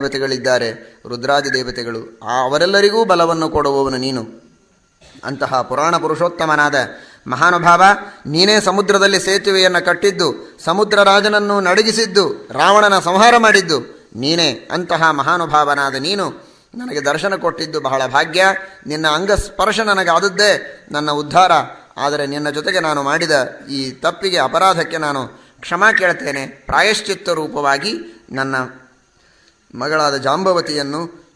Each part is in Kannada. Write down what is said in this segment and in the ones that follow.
ದೇವತೆಗಳಿದ್ದಾರೆ, ರುದ್ರಾದಿ ದೇವತೆಗಳು, ಆ ಅವರೆಲ್ಲರಿಗೂ ಬಲವನ್ನು ಕೊಡುವವನು ನೀನು. ಅಂತಹ ಪುರಾಣ ಪುರುಷೋತ್ತಮನಾದ ಮಹಾನುಭಾವ ನೀನೇ ಸಮುದ್ರದಲ್ಲಿ ಸೇತುವೆಯನ್ನು ಕಟ್ಟಿದ್ದು, ಸಮುದ್ರ ರಾಜನನ್ನು ನಡಗಿಸಿದ್ದು, ರಾವಣನ ಸಂಹಾರ ಮಾಡಿದ್ದು, ನೀನೇ. ಅಂತಹ ಮಹಾನುಭಾವನಾದ ನೀನು ನನಗೆ ದರ್ಶನ ಕೊಟ್ಟಿದ್ದು ಬಹಳ ಭಾಗ್ಯ. ನಿನ್ನ ಅಂಗ ಸ್ಪರ್ಶ ನನಗಾದದ್ದೇ ನನ್ನ ಉದ್ಧಾರ. ಆದರೆ ನಿನ್ನ ಜೊತೆಗೆ ನಾನು ಮಾಡಿದ ಈ ತಪ್ಪಿಗೆ ಅಪರಾಧಕ್ಕೆ ನಾನು ಕ್ಷಮಾ ಕೇಳ್ತೇನೆ. ಪ್ರಾಯಶ್ಚಿತ್ತ ರೂಪವಾಗಿ ನನ್ನ ಮಗಳಾದ ಜಾಂಬವತಿಯನ್ನು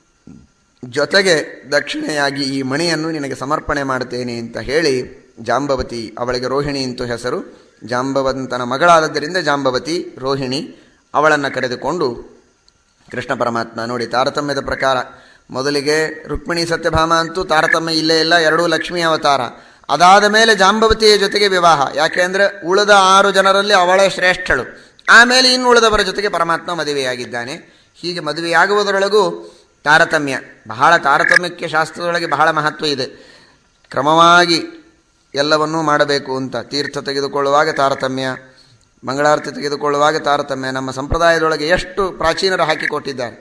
ಜೊತೆಗೆ ದಕ್ಷಿಣೆಯಾಗಿ ಈ ಮಣಿಯನ್ನು ನಿನಗೆ ಸಮರ್ಪಣೆ ಮಾಡುತ್ತೇನೆ ಅಂತ ಹೇಳಿ ಜಾಂಬವತಿ ಅವಳಿಗೆ ರೋಹಿಣಿ ಅಂತ ಹೆಸರು. ಜಾಂಬವಂತನ ಮಗಳಾದದ್ದರಿಂದ ಜಾಂಬವತಿ, ರೋಹಿಣಿ ಅವಳನ್ನು ಕರೆದುಕೊಂಡು ಕೃಷ್ಣ ಪರಮಾತ್ಮ ನೋಡಿ ತಾರತಮ್ಯದ ಪ್ರಕಾರ ಮೊದಲಿಗೆ ರುಕ್ಮಿಣಿ ಸತ್ಯಭಾಮ ಅಂತೂ ತಾರತಮ್ಯ ಇಲ್ಲೇ ಇಲ್ಲ, ಎರಡೂ ಲಕ್ಷ್ಮೀ ಅವತಾರ. ಅದಾದ ಮೇಲೆ ಜಾಂಬವತಿಯ ಜೊತೆಗೆ ವಿವಾಹ. ಯಾಕೆಂದರೆ ಉಳಿದ ಆರು ಜನರಲ್ಲಿ ಅವಳ ಶ್ರೇಷ್ಠಳು. ಆಮೇಲೆ ಇನ್ನು ಉಳಿದವರ ಜೊತೆಗೆ ಪರಮಾತ್ಮ ಮದುವೆಯಾಗಿದ್ದಾನೆ. ಹೀಗೆ ಮದುವೆಯಾಗುವುದರೊಳಗೂ ತಾರತಮ್ಯ. ಬಹಳ ತಾರತಮ್ಯಕ್ಕೆ ಶಾಸ್ತ್ರದೊಳಗೆ ಬಹಳ ಮಹತ್ವ ಇದೆ. ಕ್ರಮವಾಗಿ ಎಲ್ಲವನ್ನೂ ಮಾಡಬೇಕು ಅಂತ ತೀರ್ಥ ತೆಗೆದುಕೊಳ್ಳುವಾಗ ತಾರತಮ್ಯ, ಮಂಗಳಾರತಿ ತೆಗೆದುಕೊಳ್ಳುವಾಗ ತಾರತಮ್ಯ. ನಮ್ಮ ಸಂಪ್ರದಾಯದೊಳಗೆ ಎಷ್ಟು ಪ್ರಾಚೀನರು ಹಾಕಿಕೊಟ್ಟಿದ್ದಾರೆ.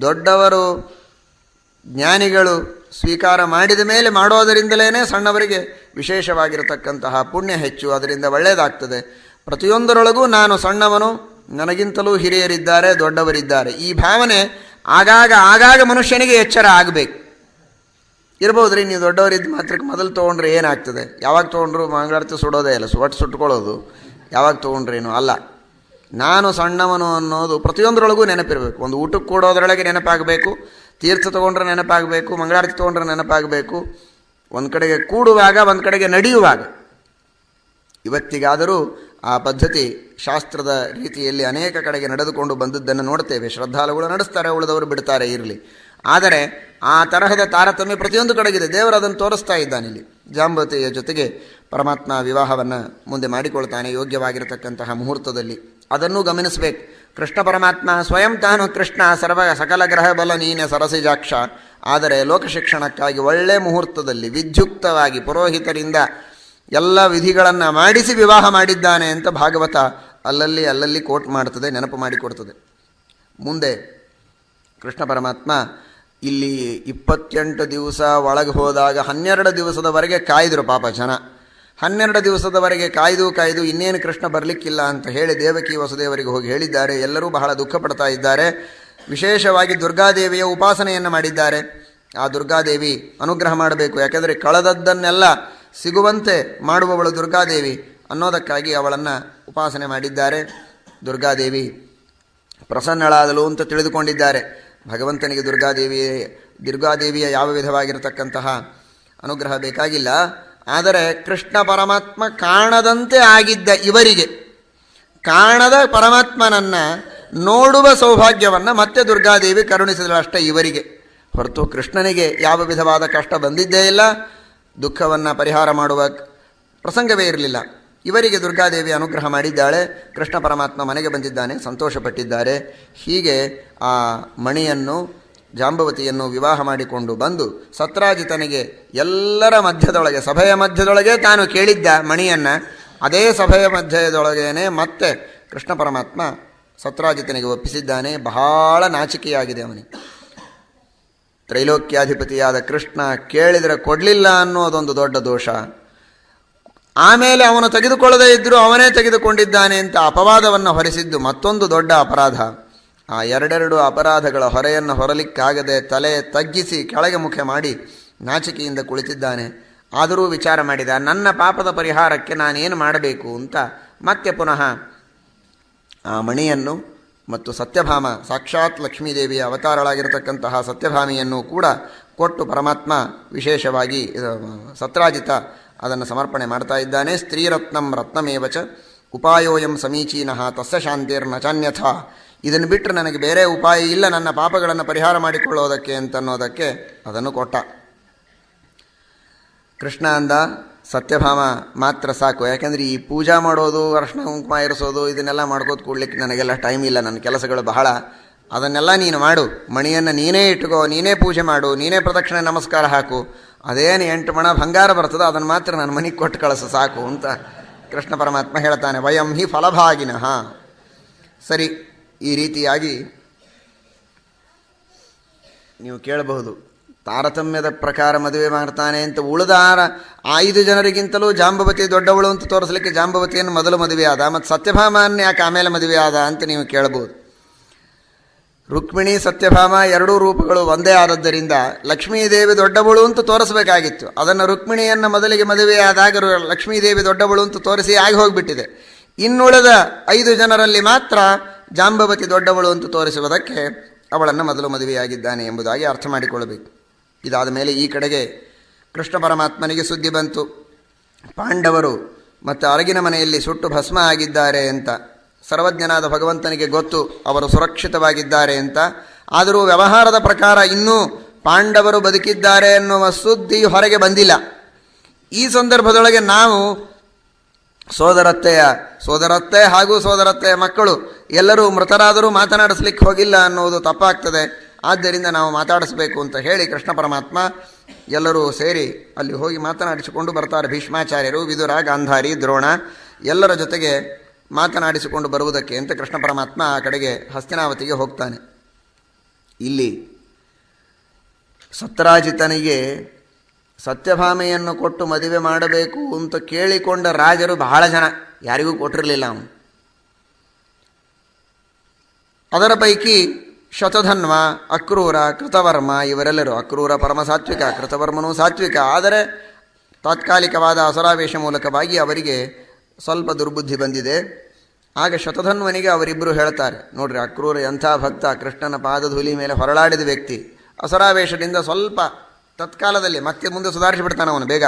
ದೊಡ್ಡವರು, ಜ್ಞಾನಿಗಳು ಸ್ವೀಕಾರ ಮಾಡಿದ ಮೇಲೆ ಮಾಡೋದರಿಂದಲೇ ಸಣ್ಣವರಿಗೆ ವಿಶೇಷವಾಗಿರತಕ್ಕಂತಹ ಪುಣ್ಯ ಹೆಚ್ಚು, ಅದರಿಂದ ಒಳ್ಳೆಯದಾಗ್ತದೆ ಪ್ರತಿಯೊಂದರೊಳಗೂ ನಾನು ಸಣ್ಣವನು ನನಗಿಂತಲೂ ಹಿರಿಯರಿದ್ದಾರೆ, ದೊಡ್ಡವರಿದ್ದಾರೆ. ಈ ಭಾವನೆ ಆಗಾಗ ಆಗಾಗ ಮನುಷ್ಯನಿಗೆ ಎಚ್ಚರ ಆಗಬೇಕು. ಇರ್ಬೋದ್ರಿ, ನೀವು ದೊಡ್ಡವರಿದ್ದ ಮಾತ್ರಕ್ಕೆ ಮೊದಲು ತೊಗೊಂಡ್ರೆ ಏನಾಗ್ತದೆ? ಯಾವಾಗ ತೊಗೊಂಡ್ರು ಮಂಗಳಾರತಿ ಸುಡೋದೇ ಇಲ್ಲ ಒಟ್ಟು ಸುಟ್ಕೊಳ್ಳೋದು. ಯಾವಾಗ ತೊಗೊಂಡ್ರೇನು ಅಲ್ಲ. ನಾನು ಸಣ್ಣವನು ಅನ್ನೋದು ಪ್ರತಿಯೊಂದರೊಳಗೂ ನೆನಪಿರಬೇಕು. ಒಂದು ಊಟಕ್ಕೆ ಕೂಡೋದ್ರೊಳಗೆ ನೆನಪಾಗಬೇಕು. ತೀರ್ಥ ತೊಗೊಂಡ್ರೆ ನೆನಪಾಗಬೇಕು. ಮಂಗಳಾರತಿ ತೊಗೊಂಡ್ರೆ ನೆನಪಾಗಬೇಕು. ಒಂದು ಕಡೆಗೆ ಕೂಡುವಾಗ, ಒಂದು ಕಡೆಗೆ ನಡೆಯುವಾಗ. ಇವತ್ತಿಗಾದರೂ ಆ ಪದ್ಧತಿ ಶಾಸ್ತ್ರದ ರೀತಿಯಲ್ಲಿ ಅನೇಕ ಕಡೆಗೆ ನಡೆದುಕೊಂಡು ಬಂದದ್ದನ್ನು ನೋಡ್ತೇವೆ ಶ್ರದ್ಧಾಳುಗಳು ನಡೆಸ್ತಾರೆ, ಉಳಿದವರು ಬಿಡ್ತಾರೆ, ಇರಲಿ. ಆದರೆ ಆ ತರಹದ ತಾರತಮ್ಯ ಪ್ರತಿಯೊಂದು ಕಡೆಗಿದೆ. ದೇವರು ಅದನ್ನು ತೋರಿಸ್ತಾ ಇದ್ದಾನೆ ಇಲ್ಲಿ. ಜಾಂಬತಿಯ ಜೊತೆಗೆ ಪರಮಾತ್ಮ ವಿವಾಹವನ್ನು ಮುಂದೆ ಮಾಡಿಕೊಳ್ತಾನೆ, ಯೋಗ್ಯವಾಗಿರತಕ್ಕಂತಹ ಮುಹೂರ್ತದಲ್ಲಿ. ಅದನ್ನೂ ಗಮನಿಸಬೇಕು. ಕೃಷ್ಣ ಪರಮಾತ್ಮ ಸ್ವಯಂ ತಾನು ಕೃಷ್ಣ, ಸರ್ವ ಸಕಲ ಗ್ರಹ ಬಲ ನೀನೆ ಸರಸಿಜಾಕ್ಷ ಆದರೆ ಲೋಕಶಿಕ್ಷಣಕ್ಕಾಗಿ ಒಳ್ಳೆ ಮುಹೂರ್ತದಲ್ಲಿ ವಿದ್ಯುಕ್ತವಾಗಿ ಪುರೋಹಿತರಿಂದ ಎಲ್ಲ ವಿಧಿಗಳನ್ನು ಮಾಡಿಸಿ ವಿವಾಹ ಮಾಡಿದ್ದಾನೆ ಅಂತ ಭಾಗವತ ಅಲ್ಲಲ್ಲಿ ಅಲ್ಲಲ್ಲಿ ಕೋಟ್ ಮಾಡ್ತದೆ, ನೆನಪು ಮಾಡಿಕೊಡ್ತದೆ ಮುಂದೆ ಕೃಷ್ಣ ಪರಮಾತ್ಮ ಇಲ್ಲಿ ಇಪ್ಪತ್ತೆಂಟು ದಿವಸ ಒಳಗೆ ಹೋದಾಗ ಹನ್ನೆರಡು ದಿವಸದವರೆಗೆ ಕಾಯ್ದರು ಪಾಪ ಜನ. ಹನ್ನೆರಡು ದಿವಸದವರೆಗೆ ಕಾಯ್ದು ಕಾಯ್ದು ಇನ್ನೇನು ಕೃಷ್ಣ ಬರಲಿಕ್ಕಿಲ್ಲ ಅಂತ ಹೇಳಿ ದೇವಕಿ ವಸುದೇವರಿಗೆ ಹೋಗಿ ಹೇಳಿದ್ದಾರೆ. ಎಲ್ಲರೂ ಬಹಳ ದುಃಖ ಪಡ್ತಾ ಇದ್ದಾರೆ. ವಿಶೇಷವಾಗಿ ದುರ್ಗಾದೇವಿಯ ಉಪಾಸನೆಯನ್ನು ಮಾಡಿದ್ದಾರೆ. ಆ ದುರ್ಗಾದೇವಿ ಅನುಗ್ರಹ ಮಾಡಬೇಕು. ಯಾಕೆಂದರೆ ಕಳೆದದ್ದನ್ನೆಲ್ಲ ಸಿಗುವಂತೆ ಮಾಡುವವಳು ದುರ್ಗಾದೇವಿ ಅನ್ನೋದಕ್ಕಾಗಿ ಅವಳನ್ನು ಉಪಾಸನೆ ಮಾಡಿದ್ದಾರೆ. ದುರ್ಗಾದೇವಿ ಪ್ರಸನ್ನಳಾದಲು ಅಂತ ತಿಳಿದುಕೊಂಡಿದ್ದಾರೆ. ಭಗವಂತನಿಗೆ ದುರ್ಗಾದೇವಿ ದುರ್ಗಾದೇವಿಯ ಯಾವ ವಿಧವಾಗಿರತಕ್ಕಂತಹ ಅನುಗ್ರಹ ಬೇಕಾಗಿಲ್ಲ. ಆದರೆ ಕೃಷ್ಣ ಪರಮಾತ್ಮ ಕಾಣದಂತೆ ಆಗಿದ್ದ ಇವರಿಗೆ, ಕಾಣದ ಪರಮಾತ್ಮನನ್ನು ನೋಡುವ ಸೌಭಾಗ್ಯವನ್ನು ಮತ್ತೆ ದುರ್ಗಾದೇವಿ ಕರುಣಿಸಿದಳು ಅಷ್ಟೇ ಇವರಿಗೆ. ಹೊರತು ಕೃಷ್ಣನಿಗೆ ಯಾವ ವಿಧವಾದ ಕಷ್ಟ ಬಂದಿದ್ದೇ ಇಲ್ಲ. ದುಃಖವನ್ನು ಪರಿಹಾರ ಮಾಡುವ ಪ್ರಸಂಗವೇ ಇರಲಿಲ್ಲ. ಇವರಿಗೆ ದುರ್ಗಾದೇವಿ ಅನುಗ್ರಹ ಮಾಡಿದ್ದಾಳೆ. ಕೃಷ್ಣ ಪರಮಾತ್ಮ ಮನೆಗೆ ಬಂದಿದ್ದಾನೆ, ಸಂತೋಷಪಟ್ಟಿದ್ದಾರೆ. ಹೀಗೆ ಆ ಮಣಿಯನ್ನು, ಜಾಂಬವತಿಯನ್ನು ವಿವಾಹ ಮಾಡಿಕೊಂಡು ಬಂದು ಸತ್ರಾಜಿತನಿಗೆ ಎಲ್ಲರ ಮಧ್ಯದೊಳಗೆ, ಸಭೆಯ ಮಧ್ಯದೊಳಗೆ ತಾನು ಕೇಳಿದ್ದ ಮಣಿಯನ್ನು, ಅದೇ ಸಭೆಯ ಮಧ್ಯದೊಳಗೇನೆ ಮತ್ತೆ ಕೃಷ್ಣ ಪರಮಾತ್ಮ ಸತ್ರಾಜಿತನಿಗೆ ಒಪ್ಪಿಸಿದ್ದಾನೆ. ಬಹಳ ನಾಚಿಕೆಯಾಗಿದೆ ಅವನಿಗೆ. ತ್ರೈಲೋಕ್ಯಾಧಿಪತಿಯಾದ ಕೃಷ್ಣ ಕೇಳಿದರೆ ಕೊಡಲಿಲ್ಲ ಅನ್ನೋದೊಂದು ದೊಡ್ಡ ದೋಷ. ಆಮೇಲೆ ಅವನು ತೆಗೆದುಕೊಳ್ಳದೇ ಇದ್ದರೂ ಅವನೇ ತೆಗೆದುಕೊಂಡಿದ್ದಾನೆ ಅಂತ ಅಪವಾದವನ್ನು ಹೊರಿಸಿದ್ದು ಮತ್ತೊಂದು ದೊಡ್ಡ ಅಪರಾಧ. ಆ ಎರಡೆರಡು ಅಪರಾಧಗಳ ಹೊರೆಯನ್ನು ಹೊರಲಿಕ್ಕಾಗದೆ ತಲೆ ತಗ್ಗಿಸಿ ಕೆಳಗೆ ಮುಖ ಮಾಡಿ ನಾಚಿಕೆಯಿಂದ ಕುಳಿತಿದ್ದಾನೆ. ಆದರೂ ವಿಚಾರ ಮಾಡಿದ, ನನ್ನ ಪಾಪದ ಪರಿಹಾರಕ್ಕೆ ನಾನೇನು ಮಾಡಬೇಕು ಅಂತ ಮತ್ತೆ ಪುನಃ ಆ ಮಣಿಯನ್ನು ಮತ್ತು ಸತ್ಯಭಾಮ ಸಾಕ್ಷಾತ್ ಲಕ್ಷ್ಮೀದೇವಿಯ ಅವತಾರಳಾಗಿರತಕ್ಕಂತಹ ಸತ್ಯಭಾಮಿಯನ್ನು ಕೂಡ ಕೊಟ್ಟು ಪರಮಾತ್ಮ ವಿಶೇಷವಾಗಿ ಸತ್ರಾಜಿತ ಅದನ್ನು ಸಮರ್ಪಣೆ ಮಾಡ್ತಾ ಇದ್ದಾನೆ. ಸ್ತ್ರೀರತ್ನಂ ರತ್ನಮೇವಚ ಉಪಾಯೋಯಂ ಸಮೀಚೀನಃ ತಸ್ಯ ಶಾಂತಿರ್ನ ಚಾನ್ಯಥ. ಇದನ್ನು ಬಿಟ್ಟರೆ ನನಗೆ ಬೇರೆ ಉಪಾಯ ಇಲ್ಲ, ನನ್ನ ಪಾಪಗಳನ್ನು ಪರಿಹಾರ ಮಾಡಿಕೊಳ್ಳೋದಕ್ಕೆ ಅಂತನ್ನೋದಕ್ಕೆ ಅದನ್ನು ಕೊಟ್ಟ. ಕೃಷ್ಣ ಅಂದ ಸತ್ಯಭಾಮ ಮಾತ್ರ ಸಾಕು. ಯಾಕೆಂದರೆ ಈ ಪೂಜಾ ಮಾಡೋದು, ಅರ್ಶನ ಕುಂಕುಮ ಇರಿಸೋದು, ಇದನ್ನೆಲ್ಲ ಮಾಡ್ಕೋತ ಕೂಡ್ಲಿಕ್ಕೆ ನನಗೆಲ್ಲ ಟೈಮ್ ಇಲ್ಲ. ನನ್ನ ಕೆಲಸಗಳು ಬಹಳ. ಅದನ್ನೆಲ್ಲ ನೀನು ಮಾಡು. ಮಣಿಯನ್ನು ನೀನೇ ಇಟ್ಕೋ, ನೀನೇ ಪೂಜೆ ಮಾಡು, ನೀನೇ ಪ್ರದಕ್ಷಿಣೆ ನಮಸ್ಕಾರ ಹಾಕು. ಅದೇನು ಎಂಟು ಮಣ ಬಂಗಾರ ಬರ್ತದೋ, ಅದನ್ನು ಮಾತ್ರ ನನ್ನ ಮನೆಗೆ ಕೊಟ್ಟು ಕಳಿಸು, ಸಾಕು ಅಂತ ಕೃಷ್ಣ ಪರಮಾತ್ಮ ಹೇಳ್ತಾನೆ. ವಯಂ ಹಿ ಫಲಭಾಗಿನಃ. ಸರಿ, ಈ ರೀತಿಯಾಗಿ ನೀವು ಕೇಳಬಹುದು. ತಾರತಮ್ಯದ ಪ್ರಕಾರ ಮದುವೆ ಮಾಡ್ತಾನೆ ಅಂತ ಉಳಿದ ಆರ- ಐದು ಜನರಿಗಿಂತಲೂ ಜಾಂಬವತಿ ದೊಡ್ಡವಳು ಅಂತ ತೋರಿಸಲಿಕ್ಕೆ ಜಾಂಬವತಿಯನ್ನು ಮೊದಲು ಮದುವೆ ಆದ, ಮತ್ತು ಸತ್ಯಭಾಮನ್ನು ಯಾಕೆ ಆಮೇಲೆ ಮದುವೆ ಆದ ಅಂತ ನೀವು ಕೇಳಬಹುದು ರುಕ್ಮಿಣಿ, ಸತ್ಯಭಾಮ ಎರಡೂ ರೂಪಗಳು ಒಂದೇ ಆದದ್ದರಿಂದ ಲಕ್ಷ್ಮೀದೇವಿ ದೊಡ್ಡವಳು ಅಂತ ತೋರಿಸಬೇಕಾಗಿತ್ತು. ಅದನ್ನು ರುಕ್ಮಿಣಿಯನ್ನು ಮೊದಲಿಗೆ ಮದುವೆಯಾದಾಗ ಲಕ್ಷ್ಮೀದೇವಿ ದೊಡ್ಡವಳು ಅಂತ ತೋರಿಸಿ ಆಗಿ ಹೋಗಿಬಿಟ್ಟಿದೆ. ಇನ್ನುಳಿದ ಐದು ಜನರಲ್ಲಿ ಮಾತ್ರ ಜಾಂಬವತಿ ದೊಡ್ಡವಳು ಅಂತ ತೋರಿಸುವುದಕ್ಕೆ ಅವಳನ್ನು ಮೊದಲು ಮದುವೆಯಾಗಿದ್ದಾನೆ ಎಂಬುದಾಗಿ ಅರ್ಥ ಮಾಡಿಕೊಳ್ಳಬೇಕು. ಇದಾದ ಮೇಲೆ ಈ ಕಡೆಗೆ ಕೃಷ್ಣ ಪರಮಾತ್ಮನಿಗೆ ಸುದ್ದಿ ಬಂತು. ಪಾಂಡವರು ಮತ್ತು ಅರಗಿನ ಮನೆಯಲ್ಲಿ ಸುಟ್ಟು ಭಸ್ಮ ಆಗಿದ್ದಾರೆ ಅಂತ. ಸರ್ವಜ್ಞನಾದ ಭಗವಂತನಿಗೆ ಗೊತ್ತು, ಅವರು ಸುರಕ್ಷಿತವಾಗಿದ್ದಾರೆ ಅಂತ. ಆದರೂ ವ್ಯವಹಾರದ ಪ್ರಕಾರ ಇನ್ನೂ ಪಾಂಡವರು ಬದುಕಿದ್ದಾರೆ ಎನ್ನುವ ಸುದ್ದಿ ಹೊರಗೆ ಬಂದಿಲ್ಲ. ಈ ಸಂದರ್ಭದೊಳಗೆ ನಾವು ಸೋದರತ್ತೆಯ, ಸೋದರತ್ತೆ ಹಾಗೂ ಸೋದರತ್ತೆಯ ಮಕ್ಕಳು ಎಲ್ಲರೂ ಮೃತರಾದರೂ ಮಾತನಾಡಿಸ್ಲಿಕ್ಕೆ ಹೋಗಿಲ್ಲ ಅನ್ನೋದು ತಪ್ಪಾಗ್ತದೆ. ಆದ್ದರಿಂದ ನಾವು ಮಾತಾಡಿಸಬೇಕು ಅಂತ ಹೇಳಿ ಕೃಷ್ಣ ಪರಮಾತ್ಮ ಎಲ್ಲರೂ ಸೇರಿ ಅಲ್ಲಿ ಹೋಗಿ ಮಾತನಾಡಿಸಿಕೊಂಡು ಬರ್ತಾರೆ ಭೀಷ್ಮಾಚಾರ್ಯರು, ವಿದುರ, ಗಾಂಧಾರಿ, ದ್ರೋಣ, ಎಲ್ಲರ ಜೊತೆಗೆ ಮಾತನಾಡಿಸಿಕೊಂಡು ಬರುವುದಕ್ಕೆ ಅಂತ ಕೃಷ್ಣ ಪರಮಾತ್ಮ ಆ ಕಡೆಗೆ ಹಸ್ತಿನಾವತಿಗೆ ಹೋಗ್ತಾನೆ. ಇಲ್ಲಿ ಸತ್ರಾಜಿತನಿಗೆ ಸತ್ಯಭಾಮೆಯನ್ನು ಕೊಟ್ಟು ಮದುವೆ ಮಾಡಬೇಕು ಅಂತ ಕೇಳಿಕೊಂಡ ರಾಜರು ಬಹಳ ಜನ, ಯಾರಿಗೂ ಕೊಟ್ಟಿರಲಿಲ್ಲ ಅವನು. ಅದರ ಪೈಕಿ ಶತಧನ್ವ ಅಕ್ರೂರ, ಕೃತವರ್ಮ, ಇವರೆಲ್ಲರೂ ಅಕ್ರೂರ ಪರಮ ಸಾತ್ವಿಕ ಕೃತವರ್ಮನೂ ಸಾತ್ವಿಕ. ಆದರೆ ತಾತ್ಕಾಲಿಕವಾದ ಅಸರಾವೇಶ ಮೂಲಕವಾಗಿ ಅವರಿಗೆ ಸ್ವಲ್ಪ ದುರ್ಬುದ್ಧಿ ಬಂದಿದೆ. ಆಗ ಶತಧನ್ವನಿಗೆ ಅವರಿಬ್ಬರು ಹೇಳ್ತಾರೆ, ನೋಡ್ರಿ, ಅಕ್ರೂರ ಎಂಥ ಭಕ್ತ, ಕೃಷ್ಣನ ಪಾದಧೂಲಿ ಮೇಲೆ ಹೊರಳಾಡಿದ ವ್ಯಕ್ತಿ. ಅಸರಾವೇಶದಿಂದ ಸ್ವಲ್ಪ ತತ್ಕಾಲದಲ್ಲಿ ಮತ್ತೆ ಮುಂದೆ ಸುಧಾರಿಸಿಬಿಡ್ತಾನೆ ಅವನು ಬೇಗ.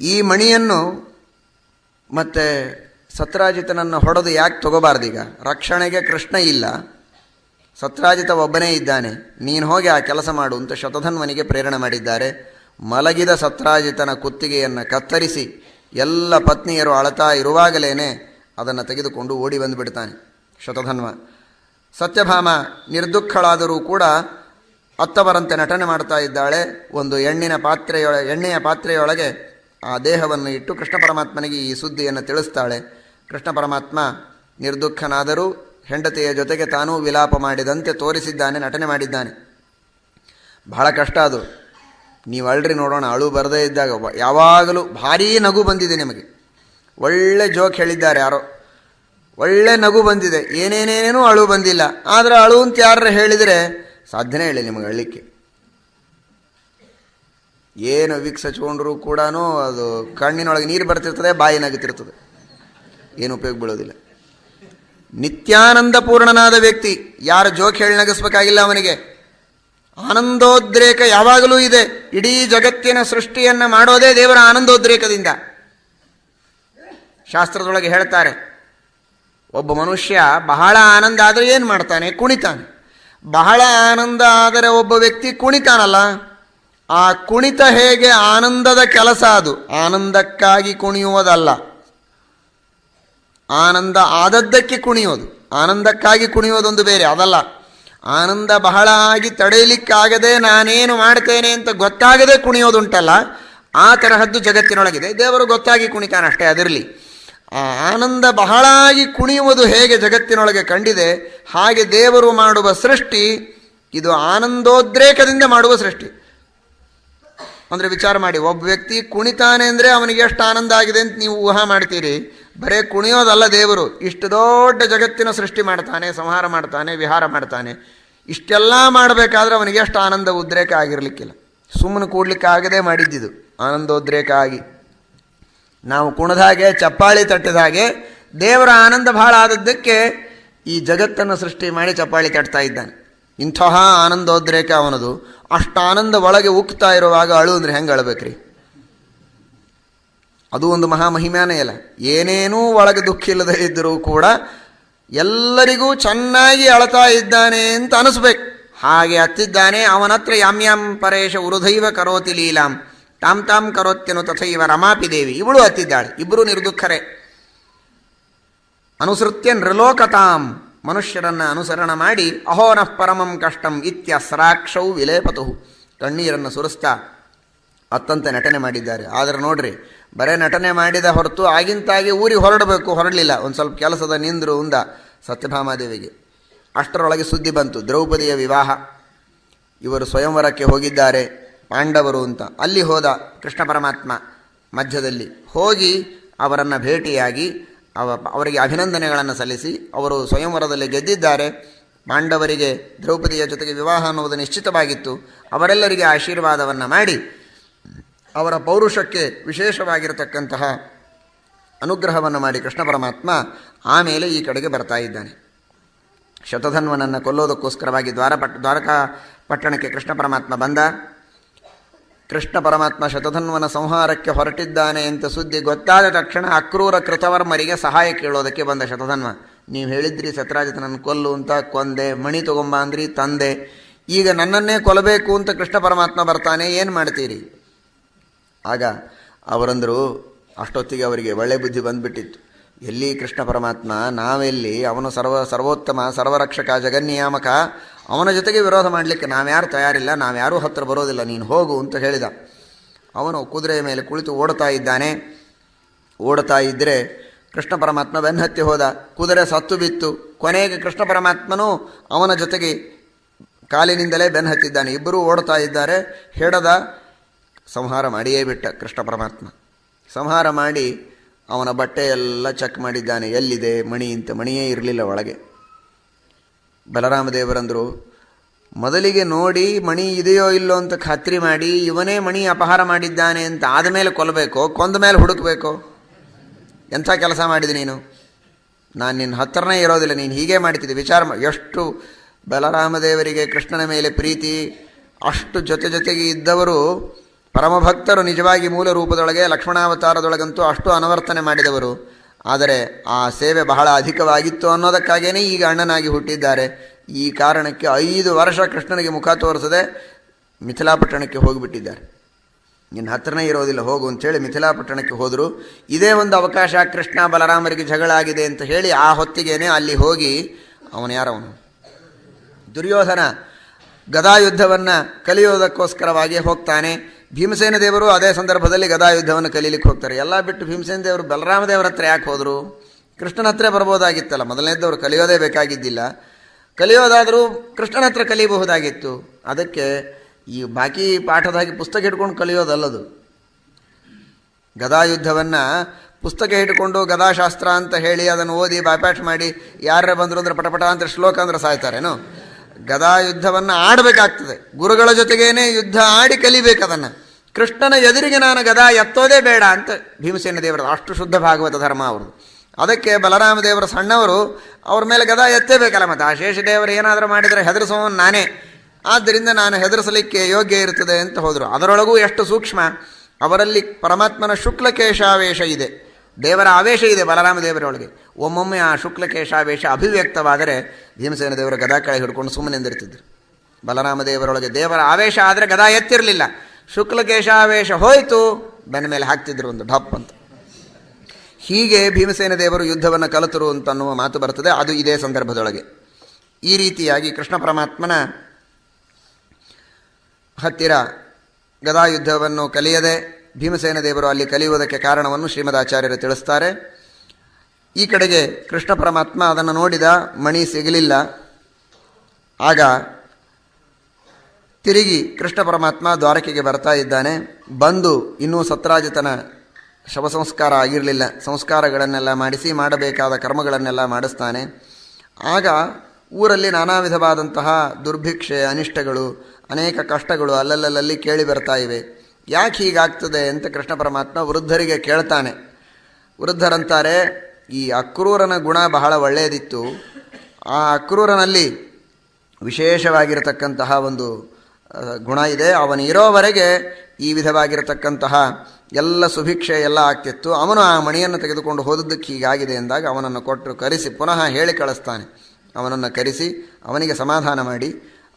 ಈ ಮಣಿಯನ್ನು ಮತ್ತೆ ಸತ್ರಾಜಿತನನ್ನು ಹೊಡೆದು ಯಾಕೆ ತಗೋಬಾರ್ದೀಗ? ರಕ್ಷಣೆಗೆ ಕೃಷ್ಣ ಇಲ್ಲ. ಸತ್ರಾಜಿತ ಒಬ್ಬನೇ ಇದ್ದಾನೆ. ನೀನು ಹೋಗಿ ಆ ಕೆಲಸ ಮಾಡು ಅಂತ ಶತಧನ್ವನಿಗೆ ಪ್ರೇರಣೆ ಮಾಡಿದ್ದಾರೆ. ಮಲಗಿದ ಸತ್ರಾಜಿತನ ಕುತ್ತಿಗೆಯನ್ನು ಕತ್ತರಿಸಿ ಎಲ್ಲ ಪತ್ನಿಯರು ಅಳತಾ ಇರುವಾಗಲೇ ಅದನ್ನು ತೆಗೆದುಕೊಂಡು ಓಡಿ ಬಂದುಬಿಡ್ತಾನೆ ಶತಧನ್ವ. ಸತ್ಯಭಾಮ ನಿರ್ದುಃಖಳಾದರೂ ಕೂಡ ಅತ್ತವರಂತೆ ನಟನೆ ಮಾಡ್ತಾ ಇದ್ದಾಳೆ. ಒಂದು ಎಣ್ಣಿನ ಪಾತ್ರೆಯೊಳ, ಎಣ್ಣೆಯ ಪಾತ್ರೆಯೊಳಗೆ ಆ ದೇಹವನ್ನು ಇಟ್ಟು ಕೃಷ್ಣ ಪರಮಾತ್ಮನಿಗೆ ಈ ಸುದ್ದಿಯನ್ನು ತಿಳಿಸ್ತಾಳೆ. ಕೃಷ್ಣ ಪರಮಾತ್ಮ ನಿರ್ದುಃಖನಾದರೂ ಹೆಂಡತಿಯ ಜೊತೆಗೆ ತಾನೂ ವಿಲಾಪ ಮಾಡಿದಂತೆ ತೋರಿಸಿದ್ದಾನೆ, ನಟನೆ ಮಾಡಿದ್ದಾನೆ. ಬಹಳ ಕಷ್ಟ ಅದು. ನೀವು ಅಳ್ರಿ ನೋಡೋಣ, ಅಳು ಬರದೇ ಇದ್ದಾಗ ಯಾವಾಗಲೂ ಭಾರೀ ನಗು ಬಂದಿದೆ ನಿಮಗೆ. ಒಳ್ಳೆ ಜೋಕ್ ಹೇಳಿದ್ದಾರೆ ಯಾರೋ. ಒಳ್ಳೆ ನಗು ಬಂದಿದೆ. ಏನೇನೇನೇನೂ ಅಳು ಬಂದಿಲ್ಲ. ಆದರೆ ಅಳು ಅಂತ ಯಾರು ಹೇಳಿದರೆ ಸಾಧ್ಯನೇ ಹೇಳಿ ನಿಮಗೆ ಅಳ್ಳಿಕ್ಕೆ. ಏನು ವಿಕ್ಸ್ ಹಚ್ಕೊಂಡ್ರೂ ಕೂಡ ಅದು ಕಣ್ಣಿನೊಳಗೆ ನೀರು ಬರ್ತಿರ್ತದೆ, ಬಾಯಿ ನಗುತ್ತಿರ್ತದೆ. ಏನು ಉಪಯೋಗ ಬೀಳೋದಿಲ್ಲ. ನಿತ್ಯಾನಂದ ಪೂರ್ಣನಾದ ವ್ಯಕ್ತಿ. ಯಾರು ಜೋಕ್ ಹೇಳಿ ನಗಿಸ್ಬೇಕಾಗಿಲ್ಲ ಅವನಿಗೆ. ಆನಂದೋದ್ರೇಕ ಯಾವಾಗಲೂ ಇದೆ. ಇಡೀ ಜಗತ್ತಿನ ಸೃಷ್ಟಿಯನ್ನು ಮಾಡೋದೇ ದೇವರ ಆನಂದೋದ್ರೇಕದಿಂದ. ಶಾಸ್ತ್ರದೊಳಗೆ ಹೇಳ್ತಾರೆ, ಒಬ್ಬ ಮನುಷ್ಯ ಬಹಳ ಆನಂದ ಆದರೆ ಏನು ಮಾಡ್ತಾನೆ? ಕುಣಿತಾನೆ. ಬಹಳ ಆನಂದ ಆದರೆ ಒಬ್ಬ ವ್ಯಕ್ತಿ ಕುಣಿತಾನಲ್ಲ. ಆ ಕುಣಿತ ಹೇಗೆ ಆನಂದದ ಕೆಲಸ ಅದು? ಆನಂದಕ್ಕಾಗಿ ಕುಣಿಯುವುದಲ್ಲ. ಆನಂದ ಆದದ್ದಕ್ಕೆ ಕುಣಿಯೋದು. ಆನಂದಕ್ಕಾಗಿ ಕುಣಿಯೋದೊಂದು ಬೇರೆ, ಅದಲ್ಲ. ಆನಂದ ಬಹಳ ಆಗಿ ತಡೆಯಲಿಕ್ಕಾಗದೆ ನಾನೇನು ಮಾಡ್ತೇನೆ ಅಂತ ಗೊತ್ತಾಗದೆ ಕುಣಿಯೋದುಂಟಲ್ಲ, ಆ ತರಹದ್ದು ಜಗತ್ತಿನೊಳಗಿದೆ. ದೇವರು ಗೊತ್ತಾಗಿ ಕುಣಿತಾನಷ್ಟೇ ಅದರಲ್ಲಿ ಆ ಆನಂದ ಬಹಳ ಆಗಿ ಕುಣಿಯುವುದು ಹೇಗೆ ಜಗತ್ತಿನೊಳಗೆ ಕಂಡಿದೆ, ಹಾಗೆ ದೇವರು ಮಾಡುವ ಸೃಷ್ಟಿ, ಇದು ಆನಂದೋದ್ರೇಕದಿಂದ ಮಾಡುವ ಸೃಷ್ಟಿ. ಅಂದರೆ ವಿಚಾರ ಮಾಡಿ, ಒಬ್ಬ ವ್ಯಕ್ತಿ ಕುಣಿತಾನೆ ಅಂದರೆ ಅವನಿಗೆ ಎಷ್ಟು ಆನಂದ ಆಗಿದೆ ಅಂತ ನೀವು ಊಹಾ ಮಾಡ್ತೀರಿ? ಬರೇ ಕುಣಿಯೋದಲ್ಲ ದೇವರು. ಇಷ್ಟು ದೊಡ್ಡ ಜಗತ್ತಿನ ಸೃಷ್ಟಿ ಮಾಡ್ತಾನೆ, ಸಂಹಾರ ಮಾಡ್ತಾನೆ, ವಿಹಾರ ಮಾಡ್ತಾನೆ. ಇಷ್ಟೆಲ್ಲ ಮಾಡಬೇಕಾದ್ರೆ ಅವನಿಗೆ ಎಷ್ಟು ಆನಂದ ಉದ್ರೇಕ ಆಗಿರಲಿಕ್ಕಿಲ್ಲ. ಸುಮ್ಮನೆ ಕೂಡ್ಲಿಕ್ಕೆ ಆಗದೆ ಮಾಡಿದ್ದಿದು. ಆನಂದೋದ್ರೇಕ ಆಗಿ. ನಾವು ಕುಣದ ಹಾಗೆ, ಚಪ್ಪಾಳಿ ತಟ್ಟಿದ ಹಾಗೆ, ದೇವರ ಆನಂದ ಭಾಳ ಆದದ್ದಕ್ಕೆ ಈ ಜಗತ್ತನ್ನು ಸೃಷ್ಟಿ ಮಾಡಿ ಚಪ್ಪಾಳಿ ತಟ್ತಾ ಇದ್ದಾನೆ. ಇಂತಹ ಆನಂದೋದ್ರೇಕ ಅವನದು. ಅಷ್ಟು ಆನಂದ ಒಳಗೆ ಉಕ್ತಾ ಇರುವಾಗ ಅಳು ಅಂದರೆ ಹೆಂಗೆ ಅಳಬೇಕ್ರಿ? ಅದು ಒಂದು ಮಹಾ ಮಹಿಮ್ಯಾನೇ ಅಲ್ಲ. ಏನೇನೂ ಒಳಗೆ ದುಃಖ ಇಲ್ಲದೆ ಇದ್ದರೂ ಕೂಡ ಎಲ್ಲರಿಗೂ ಚೆನ್ನಾಗಿ ಅಳತಾ ಇದ್ದಾನೆ ಅಂತ ಅನಿಸ್ಬೇಕು. ಹಾಗೆ ಹತ್ತಿದ್ದಾನೆ ಅವನತ್ರ ಹತ್ರ ಯಾಮ್ ಯಾಮ್ ಪರೇಶ ಉರುಧೈವ ಕರೋತಿ ಲೀಲಾಂ. ತಾಮ್ ತಾಮ್ ಕರೋತ್ಯನು ತಥೈವ ರಮಾಪಿ ದೇವಿ. ಇವಳು ಹತ್ತಿದ್ದಾಳೆ ಇಬ್ಬರು ನಿರ್ದುಃಖರೆ. ಅನುಸೃತ್ಯ ನೃಲೋಕತಾಂ. ಮನುಷ್ಯರನ್ನು ಅನುಸರಣ ಮಾಡಿ, ಅಹೋನಃ ಪರಮಂ ಕಷ್ಟಂ ಇತ್ಯಸ್ರಾಕ್ಷೌ ವಿಲೇಪತು ಕಣ್ಣೀರನ್ನು ಸುರಿಸ್ತಾ ಅತ್ತಂತೆ ನಟನೆ ಮಾಡಿದ್ದಾರೆ. ಆದರೆ ನೋಡ್ರಿ ಬರೇ ನಟನೆ ಮಾಡಿದ ಹೊರತು ಆಗಿಂತಾಗಿ ಊರಿಗೆ ಹೊರಡಬೇಕು, ಹೊರಡಲಿಲ್ಲ. ಒಂದು ಸ್ವಲ್ಪ ಕೆಲಸದ ನಿಂದರು ಉಂದ ಸತ್ಯಭಾಮಾದೇವಿಗೆ. ಅಷ್ಟರೊಳಗೆ ಸುದ್ದಿ ಬಂತು, ದ್ರೌಪದಿಯ ವಿವಾಹ. ಇವರು ಸ್ವಯಂವರಕ್ಕೆ ಹೋಗಿದ್ದಾರೆ, ಪಾಂಡವರು ಅಂತ. ಅಲ್ಲಿ ಹೋದ ಕೃಷ್ಣ ಪರಮಾತ್ಮ ಮಧ್ಯದಲ್ಲಿ. ಹೋಗಿ ಅವರನ್ನು ಭೇಟಿಯಾಗಿ ಅವ, ಅವರಿಗೆ ಅಭಿನಂದನೆಗಳನ್ನು ಸಲ್ಲಿಸಿ, ಅವರು ಸ್ವಯಂವರದಲ್ಲಿ ಗೆದ್ದಿದ್ದಾರೆ. ಪಾಂಡವರಿಗೆ ದ್ರೌಪದಿಯ ಜೊತೆಗೆ ವಿವಾಹ ಅನ್ನುವುದು ನಿಶ್ಚಿತವಾಗಿತ್ತು. ಅವರೆಲ್ಲರಿಗೆ ಆಶೀರ್ವಾದವನ್ನು ಮಾಡಿ ಅವರ ಪೌರುಷಕ್ಕೆ ವಿಶೇಷವಾಗಿರತಕ್ಕಂತಹ ಅನುಗ್ರಹವನ್ನು ಮಾಡಿ ಕೃಷ್ಣ ಪರಮಾತ್ಮ ಆಮೇಲೆ ಈ ಕಡೆಗೆ ಬರ್ತಾ ಇದ್ದಾನೆ. ಶತಧನ್ವನನ್ನು ಕೊಲ್ಲೋದಕ್ಕೋಸ್ಕರವಾಗಿ ದ್ವಾರಪಟ್ ದ್ವಾರಕಾ ಪಟ್ಟಣಕ್ಕೆ ಕೃಷ್ಣ ಪರಮಾತ್ಮ ಬಂದ. ಕೃಷ್ಣ ಪರಮಾತ್ಮ ಶತಧನ್ವನ ಸಂಹಾರಕ್ಕೆ ಹೊರಟಿದ್ದಾನೆ ಅಂತ ಸುದ್ದಿ ಗೊತ್ತಾದ ತಕ್ಷಣ ಅಕ್ರೂರ ಕೃತವರ್ಮರಿಗೆ ಸಹಾಯ ಕೇಳೋದಕ್ಕೆ ಬಂದ ಶತಧನ್ವ. ನೀವು ಹೇಳಿದ್ರಿ ಸತ್ರಾಜಿತನನ್ನು ಕೊಲ್ಲು ಅಂತ, ಕೊಂದೆ, ಮಣಿ ತಗೊಂಬ ಅಂದ್ರಿ, ತಂದೆ. ಈಗ ನನ್ನನ್ನೇ ಕೊಲ್ಲಬೇಕು ಅಂತ ಕೃಷ್ಣ ಪರಮಾತ್ಮ ಬರ್ತಾನೆ, ಏನು ಮಾಡ್ತೀರಿ? ಆಗ ಅವರಂದರು, ಅಷ್ಟೊತ್ತಿಗೆ ಅವರಿಗೆ ಒಳ್ಳೆ ಬುದ್ಧಿ ಬಂದುಬಿಟ್ಟಿತ್ತು. ಎಲ್ಲಿ ಕೃಷ್ಣ ಪರಮಾತ್ಮ? ನಾವೆಲ್ಲಿ? ಅವನು ಸರ್ವ, ಸರ್ವೋತ್ತಮ, ಸರ್ವರಕ್ಷಕ, ಜಗನ್ನಿಯಾಮಕ. ಅವನ ಜೊತೆಗೆ ವಿರೋಧ ಮಾಡಲಿಕ್ಕೆ ನಾವ್ಯಾರು ತಯಾರಿಲ್ಲ, ನಾವ್ಯಾರೂ ಹತ್ತಿರ ಬರೋದಿಲ್ಲ, ನೀನು ಹೋಗು ಅಂತ ಹೇಳಿದ. ಅವನು ಕುದುರೆಯ ಮೇಲೆ ಕುಳಿತು ಓಡ್ತಾ ಇದ್ದಾನೆ. ಓಡ್ತಾ ಇದ್ದರೆ ಕೃಷ್ಣ ಪರಮಾತ್ಮ ಬೆನ್ನತ್ತಿ ಹೋದ. ಕುದುರೆ ಸತ್ತು ಬಿತ್ತು. ಕೊನೆಗೆ ಕೃಷ್ಣ ಪರಮಾತ್ಮನೂ ಅವನ ಜೊತೆಗೆ ಕಾಲಿನಿಂದಲೇ ಬೆನ್ನು ಹತ್ತಿದ್ದಾನೆ ಇಬ್ಬರೂ ಓಡ್ತಾ ಇದ್ದಾರೆ. ಹೆಡದ ಸಂಹಾರ ಮಾಡಿಯೇ ಬಿಟ್ಟ ಕೃಷ್ಣ ಪರಮಾತ್ಮ. ಸಂಹಾರ ಮಾಡಿ ಅವನ ಬಟ್ಟೆ ಎಲ್ಲ ಚೆಕ್ ಮಾಡಿದ್ದಾನೆ. ಎಲ್ಲಿದೆ? ಮಣಿ ಅಂತ ಮಣಿಯೇ ಇರಲಿಲ್ಲ ಒಳಗೆ. ಬಲರಾಮ ದೇವರಂದರು ಮೊದಲಿಗೆ ನೋಡಿ ಮಣಿ ಇದೆಯೋ ಇಲ್ಲೋ ಅಂತ ಖಾತ್ರಿ ಮಾಡಿ, ಇವನೇ ಮಣಿ ಅಪಹಾರ ಮಾಡಿದ್ದಾನೆ ಅಂತ ಆದಮೇಲೆ ಕೊಲ್ಲಬೇಕೋ ಕೊಂದ ಮೇಲೆ ಹುಡುಕಬೇಕೋ. ಎಂಥ ಕೆಲಸ ಮಾಡಿದೆ ನೀನು? ನಾನು ನಿನ್ನ ಹತ್ತಿರನೇ ಇರೋದಿಲ್ಲ, ನೀನು ಹೀಗೆ ಮಾಡ್ತಿದ್ದೆ. ವಿಚಾರ ಎಷ್ಟು ಬಲರಾಮದೇವರಿಗೆ ಕೃಷ್ಣನ ಮೇಲೆ ಪ್ರೀತಿ, ಅಷ್ಟು ಜೊತೆ ಜೊತೆಗೆ ಇದ್ದವರು ಪರಮಭಕ್ತರು ನಿಜವಾಗಿ ಮೂಲ ರೂಪದೊಳಗೆ ಲಕ್ಷ್ಮಣಾವತಾರದೊಳಗಂತೂ ಅಷ್ಟು ಅನವರ್ತನೆ ಮಾಡಿದವರು. ಆದರೆ ಆ ಸೇವೆ ಬಹಳ ಅಧಿಕವಾಗಿತ್ತು ಅನ್ನೋದಕ್ಕಾಗೇ ಈಗ ಅಣ್ಣನಾಗಿ ಹುಟ್ಟಿದ್ದಾರೆ. ಈ ಕಾರಣಕ್ಕೆ ಐದು ವರ್ಷ ಕೃಷ್ಣನಿಗೆ ಮುಖ ತೋರಿಸದೆ ಮಿಥಿಲಾಪಟ್ಟಣಕ್ಕೆ ಹೋಗಿಬಿಟ್ಟಿದ್ದಾರೆ. ನಿನ್ನ ಹತ್ರನೇ ಇರೋದಿಲ್ಲ, ಹೋಗು ಅಂತೇಳಿ ಮಿಥಿಲಾಪಟ್ಟಣಕ್ಕೆ ಹೋದರು. ಇದೇ ಒಂದು ಅವಕಾಶ ಕೃಷ್ಣ ಬಲರಾಮರಿಗೆ ಜಗಳ ಆಗಿದೆ ಅಂತ ಹೇಳಿ ಆ ಹೊತ್ತಿಗೇನೆ ಅಲ್ಲಿ ಹೋಗಿ ಅವನು ಯಾರವನು ದುರ್ಯೋಧನ ಗದಾಯುದ್ಧವನ್ನು ಕಲಿಯೋದಕ್ಕೋಸ್ಕರವಾಗಿ ಹೋಗ್ತಾನೆ. ಭೀಮಸೇನ ದೇವರು ಅದೇ ಸಂದರ್ಭದಲ್ಲಿ ಗದಾಯುದ್ಧವನ್ನು ಕಲೀಲಿಕ್ಕೆ ಹೋಗ್ತಾರೆ. ಎಲ್ಲ ಬಿಟ್ಟು ಭೀಮಸೇನ ದೇವರು ಬಲರಾಮ ದೇವರ ಹತ್ರ ಯಾಕೆ ಹೋದರು? ಕೃಷ್ಣನ ಹತ್ರ ಬರ್ಬೋದಾಗಿತ್ತಲ್ಲ ಮೊದಲನೇದ್ದವರು ಕಲಿಯೋದೇ ಬೇಕಾಗಿದ್ದಿಲ್ಲ. ಕಲಿಯೋದಾದರೂ ಕೃಷ್ಣನ ಹತ್ರ ಕಲಿಯಬಹುದಾಗಿತ್ತು. ಅದಕ್ಕೆ ಈ ಬಾಕಿ ಪಾಠದಾಗಿ ಪುಸ್ತಕ ಹಿಡ್ಕೊಂಡು ಕಲಿಯೋದಲ್ಲದು. ಗದಾಯುದ್ಧವನ್ನು ಪುಸ್ತಕ ಹಿಡ್ಕೊಂಡು ಗದಾಶಾಸ್ತ್ರ ಅಂತ ಹೇಳಿ ಅದನ್ನು ಓದಿ ಬಾಯ್ಪಾಠ ಮಾಡಿ ಯಾರೇ ಬಂದರು ಅಂದ್ರೆ ಪಟಪಟ ಅಂತ ಶ್ಲೋಕ ಅಂದ್ರೆ ಸಾಯ್ತಾರೇನು? ಗದಾ ಯುದ್ಧವನ್ನು ಆಡಬೇಕಾಗ್ತದೆ. ಗುರುಗಳ ಜೊತೆಗೇನೆ ಯುದ್ಧ ಆಡಿ ಕಲಿಬೇಕು ಅದನ್ನು. ಕೃಷ್ಣನ ಎದುರಿಗೆ ನಾನು ಗದಾ ಎತ್ತೋದೇ ಬೇಡ ಅಂತ ಭೀಮಸೇನ ದೇವರ ಅಷ್ಟು ಶುದ್ಧ ಭಾಗವತ ಧರ್ಮ ಅವರು ಅದಕ್ಕೆ ಬಲರಾಮ ದೇವರ ಸಣ್ಣವರು ಅವ್ರ ಮೇಲೆ ಗದಾ ಎತ್ತೇಬೇಕಲ್ಲ ಮತ್ತು. ಆ ಶೇಷದೇವರು ಏನಾದರೂ ಮಾಡಿದರೆ ಹೆದರಿಸೋನು ನಾನೇ. ಆದ್ದರಿಂದ ನಾನು ಹೆದರಿಸಲಿಕ್ಕೆ ಯೋಗ್ಯ ಇರುತ್ತದೆ ಅಂತ ಹೋದರು. ಅದರೊಳಗೂ ಎಷ್ಟು ಸೂಕ್ಷ್ಮ. ಅವರಲ್ಲಿ ಪರಮಾತ್ಮನ ಶುಕ್ಲಕೇಶಾವೇಶ ಇದೆ. ದೇವರ ಆವೇಶ ಇದೆ ಬಲರಾಮ ದೇವರೊಳಗೆ ಒಮ್ಮೊಮ್ಮೆ ಆ ಶುಕ್ಲಕೇಶಾವೇಶ ಅಭಿವ್ಯಕ್ತವಾದರೆ ಭೀಮಸೇನ ದೇವರ ಗದಾ ಕೆಳಗೆ ಹಿಡ್ಕೊಂಡು ಸುಮ್ಮನೆ ನಿಂದಿರ್ತಿದ್ರು. ಬಲರಾಮ ದೇವರೊಳಗೆ ದೇವರ ಆವೇಶ ಆದರೆ ಗದಾ ಎತ್ತಿರಲಿಲ್ಲ. ಶುಕ್ಲಕೇಶಾವೇಶ ಹೋಯಿತು, ಬೆನ್ನ ಮೇಲೆ ಹಾಕ್ತಿದ್ರು ಒಂದು ಢಪ್ ಅಂತ. ಹೀಗೆ ಭೀಮಸೇನ ದೇವರು ಯುದ್ಧವನ್ನು ಕಲಿತರು ಅಂತ ಅನ್ನುವ ಮಾತು ಬರ್ತದೆ, ಅದು ಇದೇ ಸಂದರ್ಭದೊಳಗೆ. ಈ ರೀತಿಯಾಗಿ ಕೃಷ್ಣ ಪರಮಾತ್ಮನ ಹತ್ತಿರ ಗದಾಯುದ್ಧವನ್ನು ಕಲಿಯದೆ ಭೀಮಸೇನ ದೇವರು ಅಲ್ಲಿ ಕಲಿಯುವುದಕ್ಕೆ ಕಾರಣವನ್ನು ಶ್ರೀಮದಾಚಾರ್ಯರು ತಿಳಿಸ್ತಾರೆ. ಈ ಕಡೆಗೆ ಕೃಷ್ಣ ಪರಮಾತ್ಮ ಅದನ್ನು ನೋಡಿದ ಮಣಿ ಸಿಗಲಿಲ್ಲ. ಆಗ ತಿರುಗಿ ಕೃಷ್ಣ ಪರಮಾತ್ಮ ದ್ವಾರಕೆಗೆ ಬರ್ತಾ ಇದ್ದಾನೆ. ಬಂದು ಇನ್ನೂ ಸತ್ರಾಜಿತನ ಶವ ಸಂಸ್ಕಾರ ಆಗಿರಲಿಲ್ಲ. ಸಂಸ್ಕಾರಗಳನ್ನೆಲ್ಲ ಮಾಡಿಸಿ ಮಾಡಬೇಕಾದ ಕರ್ಮಗಳನ್ನೆಲ್ಲ ಮಾಡಿಸ್ತಾನೆ. ಆಗ ಊರಲ್ಲಿ ನಾನಾ ವಿಧವಾದಂತಹ ದುರ್ಭಿಕ್ಷೆ, ಅನಿಷ್ಟಗಳು, ಅನೇಕ ಕಷ್ಟಗಳು ಅಲ್ಲಲ್ಲಲ್ಲಿ ಕೇಳಿ ಬರ್ತಾ ಇವೆ. ಯಾಕೆ ಹೀಗಾಗ್ತದೆ ಅಂತ ಕೃಷ್ಣ ಪರಮಾತ್ಮ ವೃದ್ಧರಿಗೆ ಕೇಳ್ತಾನೆ. ವೃದ್ಧರಂತಾರೆ, ಈ ಅಕ್ರೂರನ ಗುಣ ಬಹಳ ಒಳ್ಳೆಯದಿತ್ತು. ಆ ಅಕ್ರೂರನಲ್ಲಿ ವಿಶೇಷವಾಗಿರತಕ್ಕಂತಹ ಒಂದು ಗುಣ ಇದೆ. ಅವನಿರೋವರೆಗೆ ಈ ವಿಧವಾಗಿರತಕ್ಕಂತಹ ಎಲ್ಲ ಸುಭಿಕ್ಷೆ ಎಲ್ಲ ಆಗ್ತಿತ್ತು. ಅವನು ಆ ಮಣಿಯನ್ನು ತೆಗೆದುಕೊಂಡು ಹೋದದ್ದಕ್ಕೆ ಹೀಗಾಗಿದೆ ಎಂದಾಗ ಅವನನ್ನು ಕೊಟ್ಟು ಕರೆಸಿ, ಪುನಃ ಹೇಳಿ ಕಳಿಸ್ತಾನೆ. ಅವನನ್ನು ಕರೆಸಿ, ಅವನಿಗೆ ಸಮಾಧಾನ ಮಾಡಿ,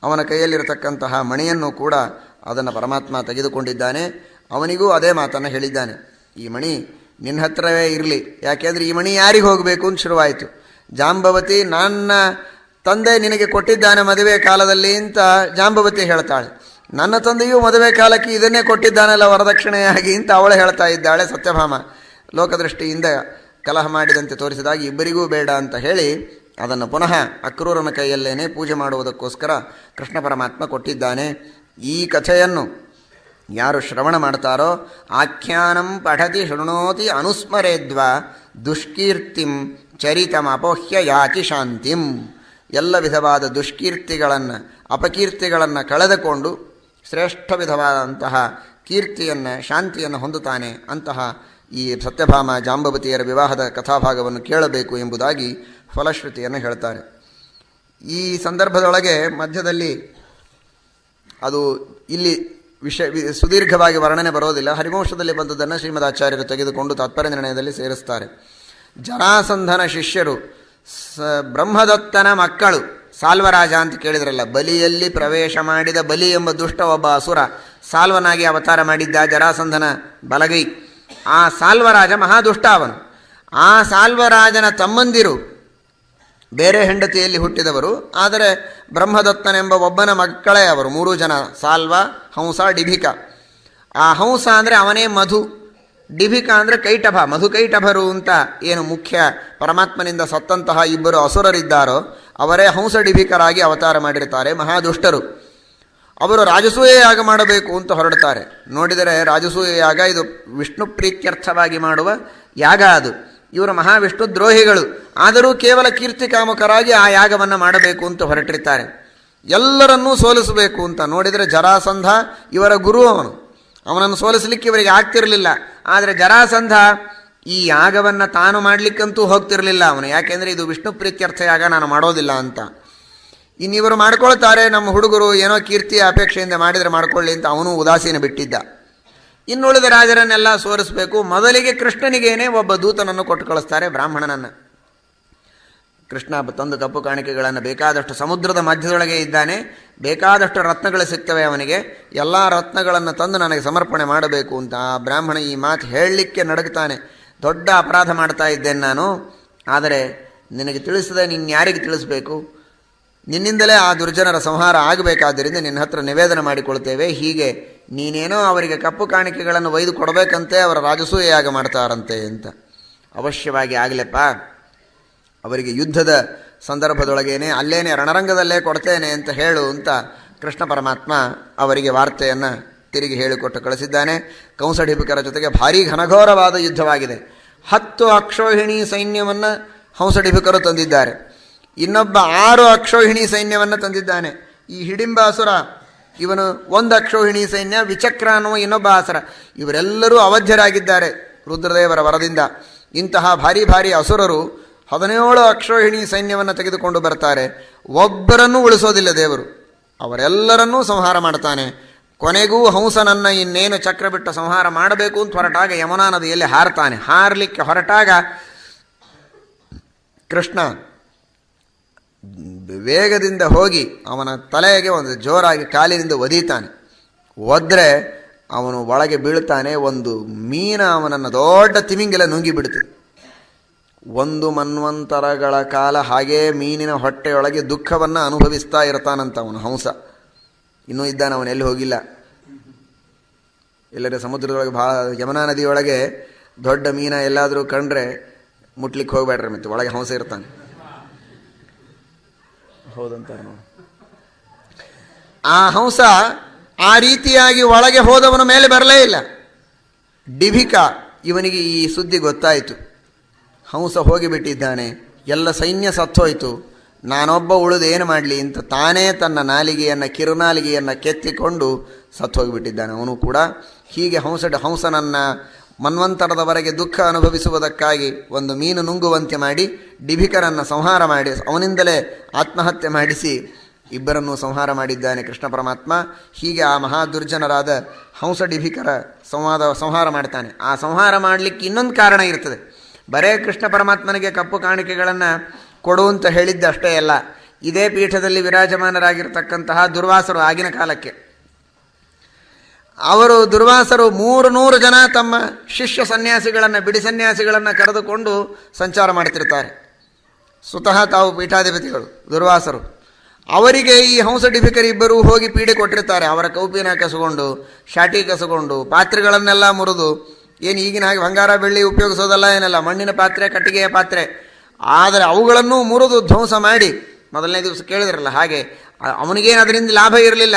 ಅವನ ಕೈಯಲ್ಲಿರತಕ್ಕಂತಹ ಮಣಿಯನ್ನು ಕೂಡ ಅದನ್ನು ಪರಮಾತ್ಮ ತೆಗೆದುಕೊಂಡಿದ್ದಾನೆ. ಅವನಿಗೂ ಅದೇ ಮಾತನ್ನು ಹೇಳಿದ್ದಾನೆ. ಈ ಮಣಿ ನಿನ್ನ ಹತ್ರವೇ ಇರಲಿ. ಯಾಕೆಂದರೆ ಈ ಮಣಿ ಯಾರಿಗೆ ಹೋಗಬೇಕು ಅಂತ ಶುರುವಾಯಿತು. ಜಾಂಬವತಿ ನನ್ನ ತಂದೆ ನಿನಗೆ ಕೊಟ್ಟಿದ್ದಾನೆ ಮದುವೆ ಕಾಲದಲ್ಲಿ ಅಂತ ಜಾಂಬವತಿ ಹೇಳ್ತಾಳೆ. ನನ್ನ ತಂದೆಯೂ ಮದುವೆ ಕಾಲಕ್ಕೆ ಇದನ್ನೇ ಕೊಟ್ಟಿದ್ದಾನಲ್ಲ ವರದಕ್ಷಿಣೆಯಾಗಿ ಅಂತ ಅವಳು ಹೇಳ್ತಾ ಇದ್ದಾಳೆ ಸತ್ಯಭಾಮ. ಲೋಕದೃಷ್ಟಿಯಿಂದ ಕಲಹ ಮಾಡಿದಂತೆ ತೋರಿಸಿದಾಗ ಇಬ್ಬರಿಗೂ ಬೇಡ ಅಂತ ಹೇಳಿ ಅದನ್ನು ಪುನಃ ಅಕ್ರೂರನ ಕೈಯಲ್ಲೇನೆ ಪೂಜೆ ಮಾಡುವುದಕ್ಕೋಸ್ಕರ ಕೃಷ್ಣ ಪರಮಾತ್ಮ ಕೊಟ್ಟಿದ್ದಾನೆ. ಈ ಕಥೆಯನ್ನು ಯಾರು ಶ್ರವಣ ಮಾಡ್ತಾರೋ ಆಖ್ಯಾನಂ ಪಠತಿ ಶೃಣೋತಿ ಅನುಸ್ಮರೇದ್ವ ದುಷ್ಕೀರ್ತಿಂ ಚರಿತಮ ಅಪೋಹ್ಯ ಯಾತಿ ಶಾಂತಿಂ. ಎಲ್ಲ ವಿಧವಾದ ದುಷ್ಕೀರ್ತಿಗಳನ್ನು, ಅಪಕೀರ್ತಿಗಳನ್ನು ಕಳೆದುಕೊಂಡು ಶ್ರೇಷ್ಠ ವಿಧವಾದಂತಹ ಕೀರ್ತಿಯನ್ನು, ಶಾಂತಿಯನ್ನು ಹೊಂದುತ್ತಾನೆ ಅಂತಹ ಈ ಸತ್ಯಭಾಮ ಜಾಂಬವತಿಯರ ವಿವಾಹದ ಕಥಾಭಾಗವನ್ನು ಕೇಳಬೇಕು ಎಂಬುದಾಗಿ ಫಲಶ್ರುತಿಯನ್ನು ಹೇಳ್ತಾರೆ. ಈ ಸಂದರ್ಭದೊಳಗೆ ಮಧ್ಯದಲ್ಲಿ ಅದು ಇಲ್ಲಿ ವಿಷಯ, ಸುದೀರ್ಘವಾಗಿ ವರ್ಣನೆ ಬರೋದಿಲ್ಲ. ಹರಿವಂಶದಲ್ಲಿ ಬಂದದ್ದನ್ನು ಶ್ರೀಮದ್ ಆಚಾರ್ಯರು ತೆಗೆದುಕೊಂಡು ತಾತ್ಪರ್ಯ ನಿರ್ಣಯದಲ್ಲಿ ಸೇರಿಸ್ತಾರೆ. ಜರಾಸಂಧನ ಶಿಷ್ಯರು, ಸ, ಬ್ರಹ್ಮದತ್ತನ ಮಕ್ಕಳು, ಸಾಲ್ವರಾಜ ಅಂತ ಕೇಳಿದ್ರಲ್ಲ, ಬಲಿಯಲ್ಲಿ ಪ್ರವೇಶ ಮಾಡಿದ ಬಲಿ ಎಂಬ ದುಷ್ಟ ಒಬ್ಬ ಅಸುರ ಸಾಲ್ವನಾಗಿ ಅವತಾರ ಮಾಡಿದ್ದ ಜರಾಸಂಧನ ಬಲಗೈ, ಆ ಸಾಲ್ವರಾಜ ಮಹಾದುಷ್ಟ ಅವನು. ಆ ಸಾಲ್ವರಾಜನ ತಮ್ಮಂದಿರು ಬೇರೆ ಹೆಂಡತಿಯಲ್ಲಿ ಹುಟ್ಟಿದವರು, ಆದರೆ ಬ್ರಹ್ಮದತ್ತನೆಂಬ ಒಬ್ಬನ ಮಕ್ಕಳೇ ಅವರು, ಮೂರು ಜನ, ಸಾಲ್ವ, ಹಂಸ, ಡಿಭಿಕ. ಆ ಹಂಸ ಅಂದರೆ ಅವನೇ ಮಧು. ಡಿಭಿಕ ಅಂದರೆ ಕೈಟಭ, ಮಧು ಕೈಟಭರು ಅಂತ ಏನು ಮುಖ್ಯ ಪರಮಾತ್ಮನಿಂದ ಸತ್ತಂತಹ ಇಬ್ಬರು ಅಸುರರಿದ್ದಾರೋ, ಅವರೇ ಹಂಸ ಡಿಭಿಕರಾಗಿ ಅವತಾರ ಮಾಡಿರ್ತಾರೆ, ಮಹಾದುಷ್ಟರು. ಅವರು ರಾಜಸೂಯ ಯಾಗ ಮಾಡಬೇಕು ಅಂತ ಹೊರಡ್ತಾರೆ. ನೋಡಿದರೆ ರಾಜಸೂಯ ಯಾಗ ಇದು ವಿಷ್ಣು ಪ್ರೀತ್ಯರ್ಥವಾಗಿ ಮಾಡುವ ಯಾಗ ಅದು. ಇವರು ಮಹಾವಿಷ್ಣು ದ್ರೋಹಿಗಳು. ಆದರೂ ಕೇವಲ ಕೀರ್ತಿ ಕಾಮುಕರಾಗಿ ಆ ಯಾಗವನ್ನು ಮಾಡಬೇಕು ಅಂತ ಹೊರಟಿರ್ತಾರೆ. ಎಲ್ಲರನ್ನೂ ಸೋಲಿಸಬೇಕು ಅಂತ ನೋಡಿದರೆ ಜರಾಸಂಧ ಇವರ ಗುರು ಅವನು. ಅವನನ್ನು ಸೋಲಿಸಲಿಕ್ಕೆ ಇವರಿಗೆ ಆಗ್ತಿರಲಿಲ್ಲ. ಆದರೆ ಜರಾಸಂಧ ಈ ಯಾಗವನ್ನು ತಾನು ಮಾಡಲಿಕ್ಕಂತೂ ಹೋಗ್ತಿರಲಿಲ್ಲ ಅವನು. ಯಾಕೆಂದರೆ ಇದು ವಿಷ್ಣು ಪ್ರೀತ್ಯರ್ಥ ಯಾಗ, ನಾನು ಮಾಡೋದಿಲ್ಲ ಅಂತ. ಇನ್ನಿವರು ಮಾಡ್ಕೊಳ್ತಾರೆ, ನಮ್ಮ ಹುಡುಗರು ಏನೋ ಕೀರ್ತಿಯ ಅಪೇಕ್ಷೆಯಿಂದ ಮಾಡಿದರೆ ಮಾಡ್ಕೊಳ್ಳಿ ಅಂತ ಅವನು ಉದಾಸೀನ ಬಿಟ್ಟಿದ್ದ. ಇನ್ನುಳಿದ ರಾಜರನ್ನೆಲ್ಲ ಸೋರಿಸಬೇಕು. ಮೊದಲಿಗೆ ಕೃಷ್ಣನಿಗೇನೆ ಒಬ್ಬ ದೂತನನ್ನು ಕೊಟ್ಟು ಕಳಿಸ್ತಾರೆ ಬ್ರಾಹ್ಮಣನನ್ನು. ಕೃಷ್ಣ ತಂದು ಕಪ್ಪು ಕಾಣಿಕೆಗಳನ್ನು ಬೇಕಾದಷ್ಟು ಸಮುದ್ರದ ಮಧ್ಯದೊಳಗೆ ಇದ್ದಾನೆ. ಬೇಕಾದಷ್ಟು ರತ್ನಗಳು ಸಿಗ್ತವೆ ಅವನಿಗೆ. ಎಲ್ಲ ರತ್ನಗಳನ್ನು ತಂದು ನನಗೆ ಸಮರ್ಪಣೆ ಮಾಡಬೇಕು ಅಂತ ಆ ಬ್ರಾಹ್ಮಣ ಈ ಮಾತು ಹೇಳಲಿಕ್ಕೆ ನಡುಗ್ತಾನೆ ದೊಡ್ಡ ಅಪರಾಧ ಮಾಡ್ತಾ ಇದ್ದೇನೆ ನಾನು. ಆದರೆ ನಿನಗೆ ತಿಳಿಸದೆ ನಿನ್ನ ಯಾರಿಗೆ ತಿಳಿಸ್ಬೇಕು? ನಿನ್ನಿಂದಲೇ ಆ ದುರ್ಜನರ ಸಂಹಾರ ಆಗಬೇಕಾದ್ದರಿಂದ ನಿನ್ನ ಹತ್ರ ನಿವೇದನೆ ಮಾಡಿಕೊಳ್ತೇವೆ. ಹೀಗೆ ನೀನೇನೋ ಅವರಿಗೆ ಕಪ್ಪು ಕಾಣಿಕೆಗಳನ್ನು ಒಯ್ದು ಕೊಡಬೇಕಂತೆ, ಅವರ ರಾಜಸೂಯಾಗ ಮಾಡ್ತಾರಂತೆ ಅಂತ. ಅವಶ್ಯವಾಗಿ ಆಗಲೆಪ್ಪ, ಅವರಿಗೆ ಯುದ್ಧದ ಸಂದರ್ಭದೊಳಗೇನೆ ಅಲ್ಲೇನೆ ರಣರಂಗದಲ್ಲೇ ಕೊಡ್ತೇನೆ ಅಂತ ಹೇಳು ಅಂತ ಕೃಷ್ಣ ಪರಮಾತ್ಮ ಅವರಿಗೆ ವಾರ್ತೆಯನ್ನು ತಿರುಗಿ ಹೇಳಿಕೊಟ್ಟು ಕಳಿಸಿದ್ದಾನೆ. ಕಂಸಡಿಪಿಕರ ಜೊತೆಗೆ ಭಾರೀ ಘನಘೋರವಾದ ಯುದ್ಧವಾಗಿದೆ. ಹತ್ತು ಅಕ್ಷೋಹಿಣಿ ಸೈನ್ಯವನ್ನು ಹಂಸಡಿಪಿಕರು ತಂದಿದ್ದಾರೆ. ಇನ್ನೊಬ್ಬ ಆರು ಅಕ್ಷೋಹಿಣಿ ಸೈನ್ಯವನ್ನು ತಂದಿದ್ದಾನೆ. ಈ ಹಿಡಿಂಬಾಸುರ ಇವನು ಒಂದು ಅಕ್ಷೋಹಿಣಿ ಸೈನ್ಯ, ವಿಚಕ್ರ ಅನ್ನುವ ಇನ್ನೊಬ್ಬ ಆಸರ. ಇವರೆಲ್ಲರೂ ಅವಧ್ಯರಾಗಿದ್ದಾರೆ ರುದ್ರದೇವರ ವರದಿಂದ. ಇಂತಹ ಭಾರಿ ಭಾರಿ ಅಸುರರು ಹದಿನೇಳು ಅಕ್ಷೋಹಿಣಿ ಸೈನ್ಯವನ್ನು ತೆಗೆದುಕೊಂಡು ಬರ್ತಾರೆ. ಒಬ್ಬರನ್ನೂ ಉಳಿಸೋದಿಲ್ಲ ದೇವರು. ಅವರೆಲ್ಲರನ್ನೂ ಸಂಹಾರ ಮಾಡ್ತಾನೆ. ಕೊನೆಗೂ ಹಂಸನನ್ನು ಇನ್ನೇನು ಚಕ್ರ ಬಿಟ್ಟು ಸಂಹಾರ ಮಾಡಬೇಕು ಅಂತ ಹೊರಟಾಗ ಯಮುನಾ ನದಿಯಲ್ಲಿ ಹಾರ್ತಾನೆ. ಹಾರಲಿಕ್ಕೆ ಹೊರಟಾಗ ಕೃಷ್ಣ ವೇಗದಿಂದ ಹೋಗಿ ಅವನ ತಲೆಗೆ ಒಂದು ಜೋರಾಗಿ ಕಾಲಿನಿಂದ ಒದೀತಾನೆ. ಒದ್ರೆ ಅವನು ಒಳಗೆ ಬೀಳ್ತಾನೆ ಒಂದು ಮೀನ ಅವನನ್ನು ದೊಡ್ಡ ತಿಮಿಂಗೆಲ್ಲ ನುಂಗಿ ಬಿಡ್ತದೆ ಒಂದು ಮನ್ವಂತರಗಳ ಕಾಲ ಹಾಗೇ ಮೀನಿನ ಹೊಟ್ಟೆಯೊಳಗೆ ದುಃಖವನ್ನು ಅನುಭವಿಸ್ತಾ ಇರ್ತಾನಂತ ಅವನು ಹಂಸ. ಇನ್ನೂ ಇದ್ದಾನೆ, ಅವನು ಎಲ್ಲಿ ಹೋಗಿಲ್ಲ. ಎಲ್ಲರ ಸಮುದ್ರದೊಳಗೆ ಭಾಳ ಯಮುನಾ ನದಿಯೊಳಗೆ ದೊಡ್ಡ ಮೀನ ಎಲ್ಲಾದರೂ ಕಂಡ್ರೆ ಮುಟ್ಲಿಕ್ಕೆ ಹೋಗಬೇಡ್ರಿ ಮತ್ತೆ, ಒಳಗೆ ಹಂಸ ಇರ್ತಾನೆ. ಹೌದಂತಾರೆ ಆ ಹಂಸ ಆ ರೀತಿಯಾಗಿ ಒಳಗೆ ಹೋದವನ ಮೇಲೆ ಬರಲೇ ಇಲ್ಲ. ಡಿಭಿಕ ಇವನಿಗೆ ಈ ಸುದ್ದಿ ಗೊತ್ತಾಯಿತು. ಹಂಸ ಹೋಗಿಬಿಟ್ಟಿದ್ದಾನೆ. ಎಲ್ಲ ಸೈನ್ಯ ಸತ್ತೋಯ್ತು. ನಾನೊಬ್ಬ ಉಳಿದು ಏನು ಮಾಡಲಿ ಅಂತ ತಾನೇ ತನ್ನ ನಾಲಿಗೆಯನ್ನು, ಕಿರುನಾಲಿಗೆಯನ್ನು ಕೆತ್ತಿಕೊಂಡು ಸತ್ತು ಹೋಗಿಬಿಟ್ಟಿದ್ದಾನೆ ಅವನು ಕೂಡ ಹೀಗೆ ಹಂಸ ಹಂಸನನ್ನು ಮನ್ವಂತರದವರೆಗೆ ದುಃಖ ಅನುಭವಿಸುವುದಕ್ಕಾಗಿ ಒಂದು ಮೀನು ನುಂಗುವಂತೆ ಮಾಡಿ ಡಿಭಿಕರನ್ನು ಸಂಹಾರ ಮಾಡಿ ಅವನಿಂದಲೇ ಆತ್ಮಹತ್ಯೆ ಮಾಡಿಸಿ ಇಬ್ಬರನ್ನು ಸಂಹಾರ ಮಾಡಿದ್ದಾನೆ ಕೃಷ್ಣ ಪರಮಾತ್ಮ. ಹೀಗೆ ಆ ಮಹಾದುರ್ಜನರಾದ ಹಂಸ ಡಿಭಿಕರ ಸಂವಾದ, ಸಂಹಾರ ಮಾಡ್ತಾನೆ. ಆ ಸಂಹಾರ ಮಾಡಲಿಕ್ಕೆ ಇನ್ನೊಂದು ಕಾರಣ ಇರ್ತದೆ. ಬರೇ ಕೃಷ್ಣ ಪರಮಾತ್ಮನಿಗೆ ಕಪ್ಪು ಕಾಣಿಕೆಗಳನ್ನು ಕೊಡು ಅಂತ ಹೇಳಿದ್ದಷ್ಟೇ ಅಲ್ಲ. ಇದೇ ಪೀಠದಲ್ಲಿ ವಿರಾಜಮಾನರಾಗಿರ್ತಕ್ಕಂತಹ ದುರ್ವಾಸರು ಆಗಿನ ಕಾಲಕ್ಕೆ. ಅವರು ದುರ್ವಾಸರು ಮೂರು ನೂರು ಜನ ತಮ್ಮ ಶಿಷ್ಯ ಸನ್ಯಾಸಿಗಳನ್ನು, ಬಿಡಿ ಸನ್ಯಾಸಿಗಳನ್ನು ಕರೆದುಕೊಂಡು ಸಂಚಾರ ಮಾಡ್ತಿರ್ತಾರೆ. ಸ್ವತಃ ತಾವು ಪೀಠಾಧಿಪತಿಗಳು, ದುರ್ವಾಸರು. ಅವರಿಗೆ ಈ ಹಂಸ ಡಿಫಿಕರ್ ಇಬ್ಬರು ಹೋಗಿ ಪೀಡೆ ಕೊಟ್ಟಿರ್ತಾರೆ. ಅವರ ಕೌಪಿನ ಕಸಗೊಂಡು, ಶಾಟಿ ಕಸಗೊಂಡು, ಪಾತ್ರೆಗಳನ್ನೆಲ್ಲ ಮುರಿದು, ಏನು ಈಗಿನ ಹಾಗೆ ಬಂಗಾರ ಬೆಳ್ಳಿ ಉಪಯೋಗಿಸೋದಲ್ಲ ಏನಲ್ಲ, ಮಣ್ಣಿನ ಪಾತ್ರೆ, ಕಟ್ಟಿಗೆಯ ಪಾತ್ರೆ. ಆದರೆ ಅವುಗಳನ್ನು ಮುರಿದು ಧ್ವಂಸ ಮಾಡಿ, ಮೊದಲನೇ ದಿವಸ ಕೇಳಿದ್ರಲ್ಲ ಹಾಗೆ, ಅವನಿಗೇನು ಅದರಿಂದ ಲಾಭ ಇರಲಿಲ್ಲ.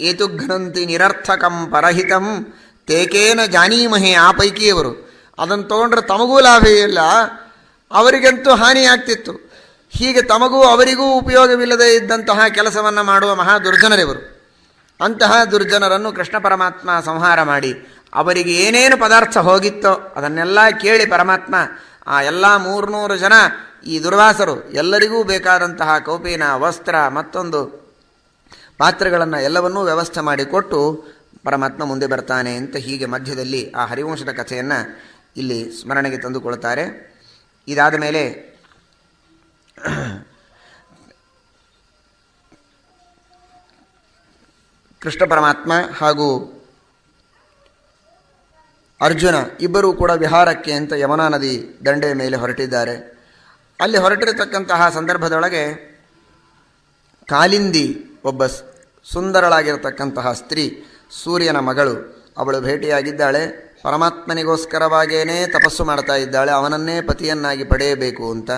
ಏತು ಘ್ನಂತಿ ನಿರರ್ಥಕಂ ಪರಹಿತಂ. ತೇಕೇನ ಜಾನೀಮಹೆ ಆ ಪೈಕಿಯವರು. ಅದನ್ನು ತಗೊಂಡ್ರೆ ತಮಗೂ ಲಾಭ ಇಲ್ಲ, ಅವರಿಗಂತೂ ಹಾನಿ ಆಗ್ತಿತ್ತು. ಹೀಗೆ ತಮಗೂ ಅವರಿಗೂ ಉಪಯೋಗವಿಲ್ಲದೆ ಇದ್ದಂತಹ ಕೆಲಸವನ್ನು ಮಾಡುವ ಮಹಾ ದುರ್ಜನರಿವರು ಅಂತಹ ದುರ್ಜನರನ್ನು ಕೃಷ್ಣ ಪರಮಾತ್ಮ ಸಂಹಾರ ಮಾಡಿ, ಅವರಿಗೆ ಏನೇನು ಪದಾರ್ಥ ಹೋಗಿತ್ತೋ ಅದನ್ನೆಲ್ಲ ಕೇಳಿ ಪರಮಾತ್ಮ, ಆ ಎಲ್ಲ ಮೂರ್ನೂರು ಜನ ಈ ದುರ್ವಾಸರು ಎಲ್ಲರಿಗೂ ಬೇಕಾದಂತಹ ಕೌಪಿನ, ವಸ್ತ್ರ ಮತ್ತೊಂದು ಪಾತ್ರೆಗಳನ್ನು ಎಲ್ಲವನ್ನೂ ವ್ಯವಸ್ಥೆ ಮಾಡಿಕೊಟ್ಟು ಪರಮಾತ್ಮ ಮುಂದೆ ಬರ್ತಾನೆ ಅಂತ ಹೀಗೆ ಮಧ್ಯದಲ್ಲಿ ಆ ಹರಿವಂಶದ ಕಥೆಯನ್ನು ಇಲ್ಲಿ ಸ್ಮರಣೆಗೆ ತಂದುಕೊಳ್ತಾರೆ. ಇದಾದ ಮೇಲೆ ಕೃಷ್ಣ ಪರಮಾತ್ಮ ಹಾಗೂ ಅರ್ಜುನ ಇಬ್ಬರೂ ಕೂಡ ವಿಹಾರಕ್ಕೆ ಅಂತ ಯಮುನಾ ನದಿ ದಂಡೆಯ ಮೇಲೆ ಹೊರಟಿದ್ದಾರೆ. ಅಲ್ಲಿ ಹೊರಟಿರತಕ್ಕಂತಹ ಸಂದರ್ಭದೊಳಗೆ ಕಾಲಿಂದಿ ಒಬ್ಬ ಸುಂದರಳಾಗಿರತಕ್ಕಂತಹ ಸ್ತ್ರೀ, ಸೂರ್ಯನ ಮಗಳು. ಅವಳು ಭೇಟಿಯಾಗಿದ್ದಾಳೆ. ಪರಮಾತ್ಮನಿಗೋಸ್ಕರವಾಗೇನೇ ತಪಸ್ಸು ಮಾಡ್ತಾ ಇದ್ದಾಳೆ. ಅವನನ್ನೇ ಪತಿಯನ್ನಾಗಿ ಪಡೆಯಬೇಕು ಅಂತ.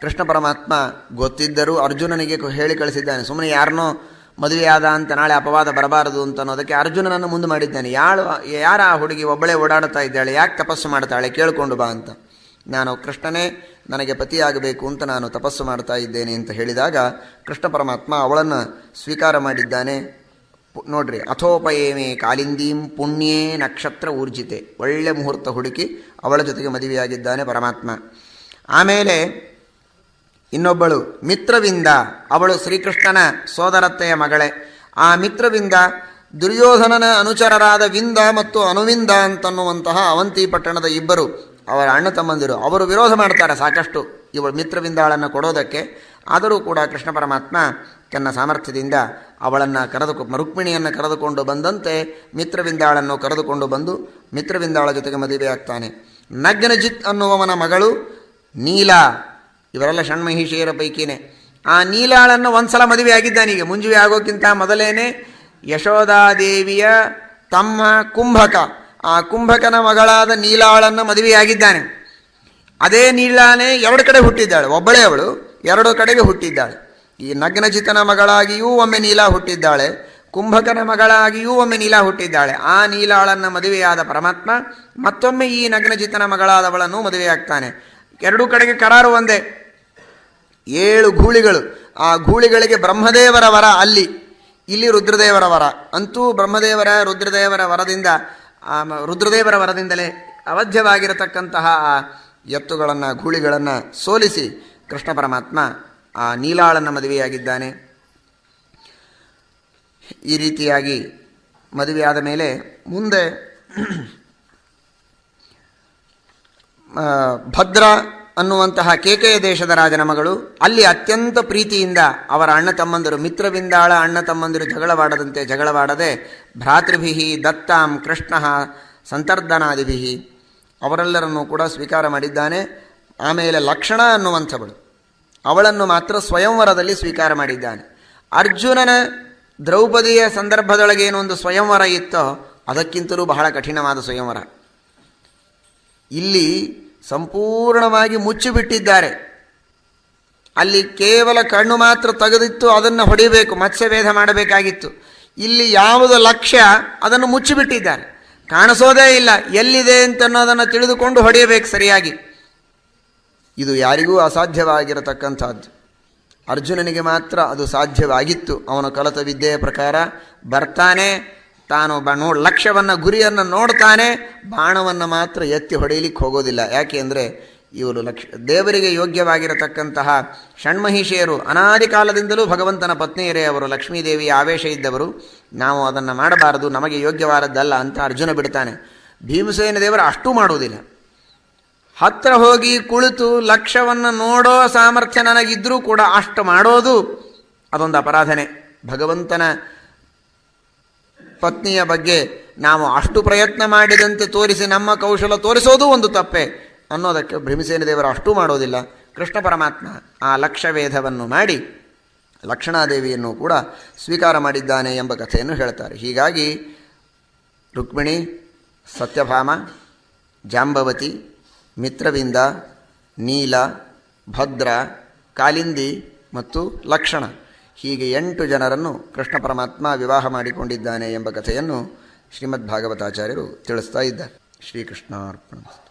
ಕೃಷ್ಣ ಪರಮಾತ್ಮ ಗೊತ್ತಿದ್ದರೂ ಅರ್ಜುನನಿಗೆ ಹೇಳಿ ಕಳಿಸಿದ್ದಾನೆ. ಸುಮ್ಮನೆ ಯಾರನ್ನೋ ಮದುವೆಯಾದ ಅಂತ ನಾಳೆ ಅಪವಾದ ಬರಬಾರದು ಅಂತ ಅನ್ನೋದಕ್ಕೆ ಅರ್ಜುನನನ್ನು ಮುಂದೆ ಮಾಡಿದ್ದಾನೆ. ಯಾಳು, ಯಾರ ಆ ಹುಡುಗಿ ಒಬ್ಬಳೇ ಓಡಾಡ್ತಾ ಇದ್ದಾಳೆ? ಯಾಕೆ ತಪಸ್ಸು ಮಾಡ್ತಾಳೆ? ಕೇಳಿಕೊಂಡು ಬಾ ಅಂತ. ನಾನು ಕೃಷ್ಣನೇ, ನನಗೆ ಪತಿಯಾಗಬೇಕು ಅಂತ ನಾನು ತಪಸ್ಸು ಮಾಡ್ತಾ ಇದ್ದೇನೆ ಅಂತ ಹೇಳಿದಾಗ ಕೃಷ್ಣ ಪರಮಾತ್ಮ ಅವಳನ್ನು ಸ್ವೀಕಾರ ಮಾಡಿದ್ದಾನೆ. ನೋಡ್ರಿ, ಅಥೋಪಯೇಮೆ ಕಾಲಿಂದೀಂ ಪುಣ್ಯೇ ನಕ್ಷತ್ರ ಊರ್ಜಿತೆ. ಒಳ್ಳೆ ಮುಹೂರ್ತ ಹುಡುಕಿ ಅವಳ ಜೊತೆಗೆ ಮದುವೆಯಾಗಿದ್ದಾನೆ ಪರಮಾತ್ಮ. ಆಮೇಲೆ ಇನ್ನೊಬ್ಬಳು ಮಿತ್ರವಿಂದ, ಅವಳು ಶ್ರೀಕೃಷ್ಣನ ಸೋದರತ್ತೆಯ ಮಗಳೇ. ಆ ಮಿತ್ರವಿಂದ ದುರ್ಯೋಧನನ ಅನುಚರರಾದ ವಿಂದ ಮತ್ತು ಅನುವಿಂದ ಅಂತನ್ನುವಂತಹ ಅವಂತಿ ಪಟ್ಟಣದ ಇಬ್ಬರು ಅವರ ಅಣ್ಣ ತಮ್ಮಂದಿರು, ಅವರು ವಿರೋಧ ಮಾಡ್ತಾರೆ ಸಾಕಷ್ಟು. ಇವಳು ಮಿತ್ರವಿಂದಾಳನ್ನು ಕೊಡೋದಕ್ಕೆ. ಆದರೂ ಕೂಡ ಕೃಷ್ಣ ಪರಮಾತ್ಮ ತನ್ನ ಸಾಮರ್ಥ್ಯದಿಂದ ಅವಳನ್ನು ಕರೆದು ರುಕ್ಮಿಣಿಯನ್ನು ಕರೆದುಕೊಂಡು ಬಂದಂತೆ ಮಿತ್ರವಿಂದಾಳನ್ನು ಕರೆದುಕೊಂಡು ಬಂದು ಮಿತ್ರವಿಂದಾಳ ಜೊತೆಗೆ ಮದುವೆಯಾಗ್ತಾನೆ ನಗ್ನಜಿತ್ ಅನ್ನುವವನ ಮಗಳು ನೀಲ. ಇವರೆಲ್ಲ ಷಣ್ಮಹಿಷಿಯರ ಪೈಕಿನೇ. ಆ ನೀಲಾಳನ್ನು ಒಂದ್ಸಲ ಮದುವೆ ಆಗಿದ್ದಾನೀಗ ಮುಂಜುವೆ ಆಗೋಕ್ಕಿಂತ ಮೊದಲೇನೆ ಯಶೋಧಾದೇವಿಯ ತಮ್ಮ ಕುಂಭಕ. ಆ ಕುಂಭಕನ ಮಗಳಾದ ನೀಲಾಳನ್ನು ಮದುವೆಯಾಗಿದ್ದಾನೆ. ಅದೇ ನೀಲಾನೇ ಎರಡು ಕಡೆ ಹುಟ್ಟಿದ್ದಾಳೆ. ಒಬ್ಬಳೇ ಅವಳು, ಎರಡು ಕಡೆಗೆ ಹುಟ್ಟಿದ್ದಾಳೆ. ಈ ನಗ್ನಜಿತನ ಮಗಳಾಗಿಯೂ ಒಮ್ಮೆ ನೀಲಾ ಹುಟ್ಟಿದ್ದಾಳೆ, ಕುಂಭಕನ ಮಗಳಾಗಿಯೂ ಒಮ್ಮೆ ನೀಲಾ ಹುಟ್ಟಿದ್ದಾಳೆ. ಆ ನೀಲಾಳನ್ನು ಮದುವೆಯಾದ ಪರಮಾತ್ಮ ಮತ್ತೊಮ್ಮೆ ಈ ನಗ್ನಜಿತನ ಮಗಳಾದವಳನ್ನು ಮದುವೆಯಾಗ್ತಾನೆ. ಎರಡೂ ಕಡೆಗೆ ಕರಾರು ಒಂದೇ. ಏಳು ಗೂಳಿಗಳು ಆ ಗೂಳಿಗಳಿಗೆ ಬ್ರಹ್ಮದೇವರ ವರ ಅಲ್ಲಿ. ಇಲ್ಲಿ ರುದ್ರದೇವರ ವರ. ಅಂತೂ ಬ್ರಹ್ಮದೇವರ ರುದ್ರದೇವರ ವರದಿಂದ ಆ ರುದ್ರದೇವರ ವರದಿಂದಲೇ ಅವಧ್ಯವಾಗಿರತಕ್ಕಂತಹ ಆ ಎತ್ತುಗಳನ್ನು ಗೂಳಿಗಳನ್ನು ಸೋಲಿಸಿ ಕೃಷ್ಣ ಪರಮಾತ್ಮ ಆ ನೀಲಾಳನ್ನು ಮದುವೆಯಾಗಿದ್ದಾನೆ. ಈ ರೀತಿಯಾಗಿ ಮದುವೆಯಾದ ಮೇಲೆ ಮುಂದೆ ಭದ್ರ ಅನ್ನುವಂತಹ ಕೇಕೆಯ ದೇಶದ ರಾಜನ ಮಗಳು, ಅಲ್ಲಿ ಅತ್ಯಂತ ಪ್ರೀತಿಯಿಂದ ಅವರ ಅಣ್ಣ ತಮ್ಮಂದಿರು ಮಿತ್ರವಿಂದಾಳ ಅಣ್ಣ ತಮ್ಮಂದಿರು ಜಗಳವಾಡದಂತೆ ಜಗಳವಾಡದೆ, ಭ್ರಾತೃಭಿಹಿ ದತ್ತಾಂ ಕೃಷ್ಣ ಸಂತರ್ಧನಾದಿಭಿ ಅವರೆಲ್ಲರನ್ನೂ ಕೂಡ ಸ್ವೀಕಾರ ಮಾಡಿದ್ದಾನೆ. ಆಮೇಲೆ ಲಕ್ಷಣ ಅನ್ನುವಂಥವಳು. ಅವಳನ್ನು ಮಾತ್ರ ಸ್ವಯಂವರದಲ್ಲಿ ಸ್ವೀಕಾರ ಮಾಡಿದ್ದಾನೆ. ಅರ್ಜುನನ ದ್ರೌಪದಿಯ ಸಂದರ್ಭದೊಳಗೆ ಏನೊಂದು ಸ್ವಯಂವರ ಇತ್ತೋ, ಅದಕ್ಕಿಂತಲೂ ಬಹಳ ಕಠಿಣವಾದ ಸ್ವಯಂವರ. ಇಲ್ಲಿ ಸಂಪೂರ್ಣವಾಗಿ ಮುಚ್ಚಿಬಿಟ್ಟಿದ್ದಾರೆ. ಅಲ್ಲಿ ಕೇವಲ ಕಣ್ಣು ಮಾತ್ರ ತೆಗೆದಿತ್ತು, ಅದನ್ನು ಹೊಡಿಬೇಕು ಮತ್ಸ್ಯಭೇದ ಮಾಡಬೇಕಾಗಿತ್ತು. ಇಲ್ಲಿ ಯಾವುದು ಲಕ್ಷ್ಯ, ಅದನ್ನು ಮುಚ್ಚಿಬಿಟ್ಟಿದ್ದಾರೆ. ಕಾಣಿಸೋದೇ ಇಲ್ಲ, ಎಲ್ಲಿದೆ ಅಂತನ್ನೋದನ್ನು ತಿಳಿದುಕೊಂಡು ಹೊಡೆಯಬೇಕು ಸರಿಯಾಗಿ. ಇದು ಯಾರಿಗೂ ಅಸಾಧ್ಯವಾಗಿರತಕ್ಕಂಥದ್ದು. ಅರ್ಜುನನಿಗೆ ಮಾತ್ರ ಅದು ಸಾಧ್ಯವಾಗಿತ್ತು. ಅವನ ಕಲಿತ ವಿದ್ಯೆಯ ಪ್ರಕಾರ ಬರ್ತಾನೆ ತಾನು ಬ ನೋ ಲಕ್ಷ್ಯವನ್ನು ಗುರಿಯನ್ನು ನೋಡ್ತಾನೆ, ಬಾಣವನ್ನು ಮಾತ್ರ ಎತ್ತಿ ಹೊಡೆಯಲಿಕ್ಕೆ ಹೋಗೋದಿಲ್ಲ. ಯಾಕೆ ಅಂದರೆ ಇವರು ಲಕ್ಷ, ದೇವರಿಗೆ ಯೋಗ್ಯವಾಗಿರತಕ್ಕಂತಹ ಷಣ್ಮಹಿಷಿಯರು ಅನಾದಿ ಕಾಲದಿಂದಲೂ ಭಗವಂತನ ಪತ್ನಿಯರೇ ಅವರು, ಲಕ್ಷ್ಮೀದೇವಿಯ ಆವೇಶ ಇದ್ದವರು. ನಾವು ಅದನ್ನು ಮಾಡಬಾರದು, ನಮಗೆ ಯೋಗ್ಯವಾದದ್ದಲ್ಲ ಅಂತ ಅರ್ಜುನ ಬಿಡ್ತಾನೆ. ಭೀಮಸೇನ ದೇವರು ಅಷ್ಟೂ ಮಾಡುವುದಿಲ್ಲ ಹತ್ರ ಹೋಗಿ ಕುಳಿತು ಲಕ್ಷ್ಯವನ್ನು ನೋಡೋ ಸಾಮರ್ಥ್ಯ ನನಗಿದ್ದರೂ ಕೂಡ ಅಷ್ಟು ಮಾಡೋದು ಅದೊಂದು ಅಪರಾಧನೆ. ಭಗವಂತನ ಪತ್ನಿಯ ಬಗ್ಗೆ ನಾವು ಅಷ್ಟು ಪ್ರಯತ್ನ ಮಾಡಿದಂತೆ ತೋರಿಸಿ ನಮ್ಮ ಕೌಶಲ ತೋರಿಸೋದು ಒಂದು ತಪ್ಪೆ ಅನ್ನೋದಕ್ಕೆ ಭೀಮಸೇನ ದೇವರು ಅಷ್ಟೂ ಮಾಡೋದಿಲ್ಲ. ಕೃಷ್ಣ ಪರಮಾತ್ಮ ಆ ಲಕ್ಷವೇಧವನ್ನು ಮಾಡಿ ಲಕ್ಷಣಾದೇವಿಯನ್ನು ಕೂಡ ಸ್ವೀಕಾರ ಮಾಡಿದ್ದಾನೆ ಎಂಬ ಕಥೆಯನ್ನು ಹೇಳ್ತಾರೆ. ಹೀಗಾಗಿ ರುಕ್ಮಿಣಿ, ಸತ್ಯಭಾಮ, ಜಾಂಬವತಿ, ಮಿತ್ರವಿಂದ, ನೀಲ, ಭದ್ರ, ಕಾಲಿಂದಿ ಮತ್ತು ಲಕ್ಷಣ ಹೀಗೆ ಎಂಟು ಜನರನ್ನು ಕೃಷ್ಣ ಪರಮಾತ್ಮ ವಿವಾಹ ಮಾಡಿಕೊಂಡಿದ್ದಾನೆ ಎಂಬ ಕಥೆಯನ್ನು ಶ್ರೀಮದ್ ಭಾಗವತಾಚಾರ್ಯರು ತಿಳಿಸ್ತಾ ಇದ್ದಾರೆ. ಶ್ರೀಕೃಷ್ಣಾರ್ಪಣ.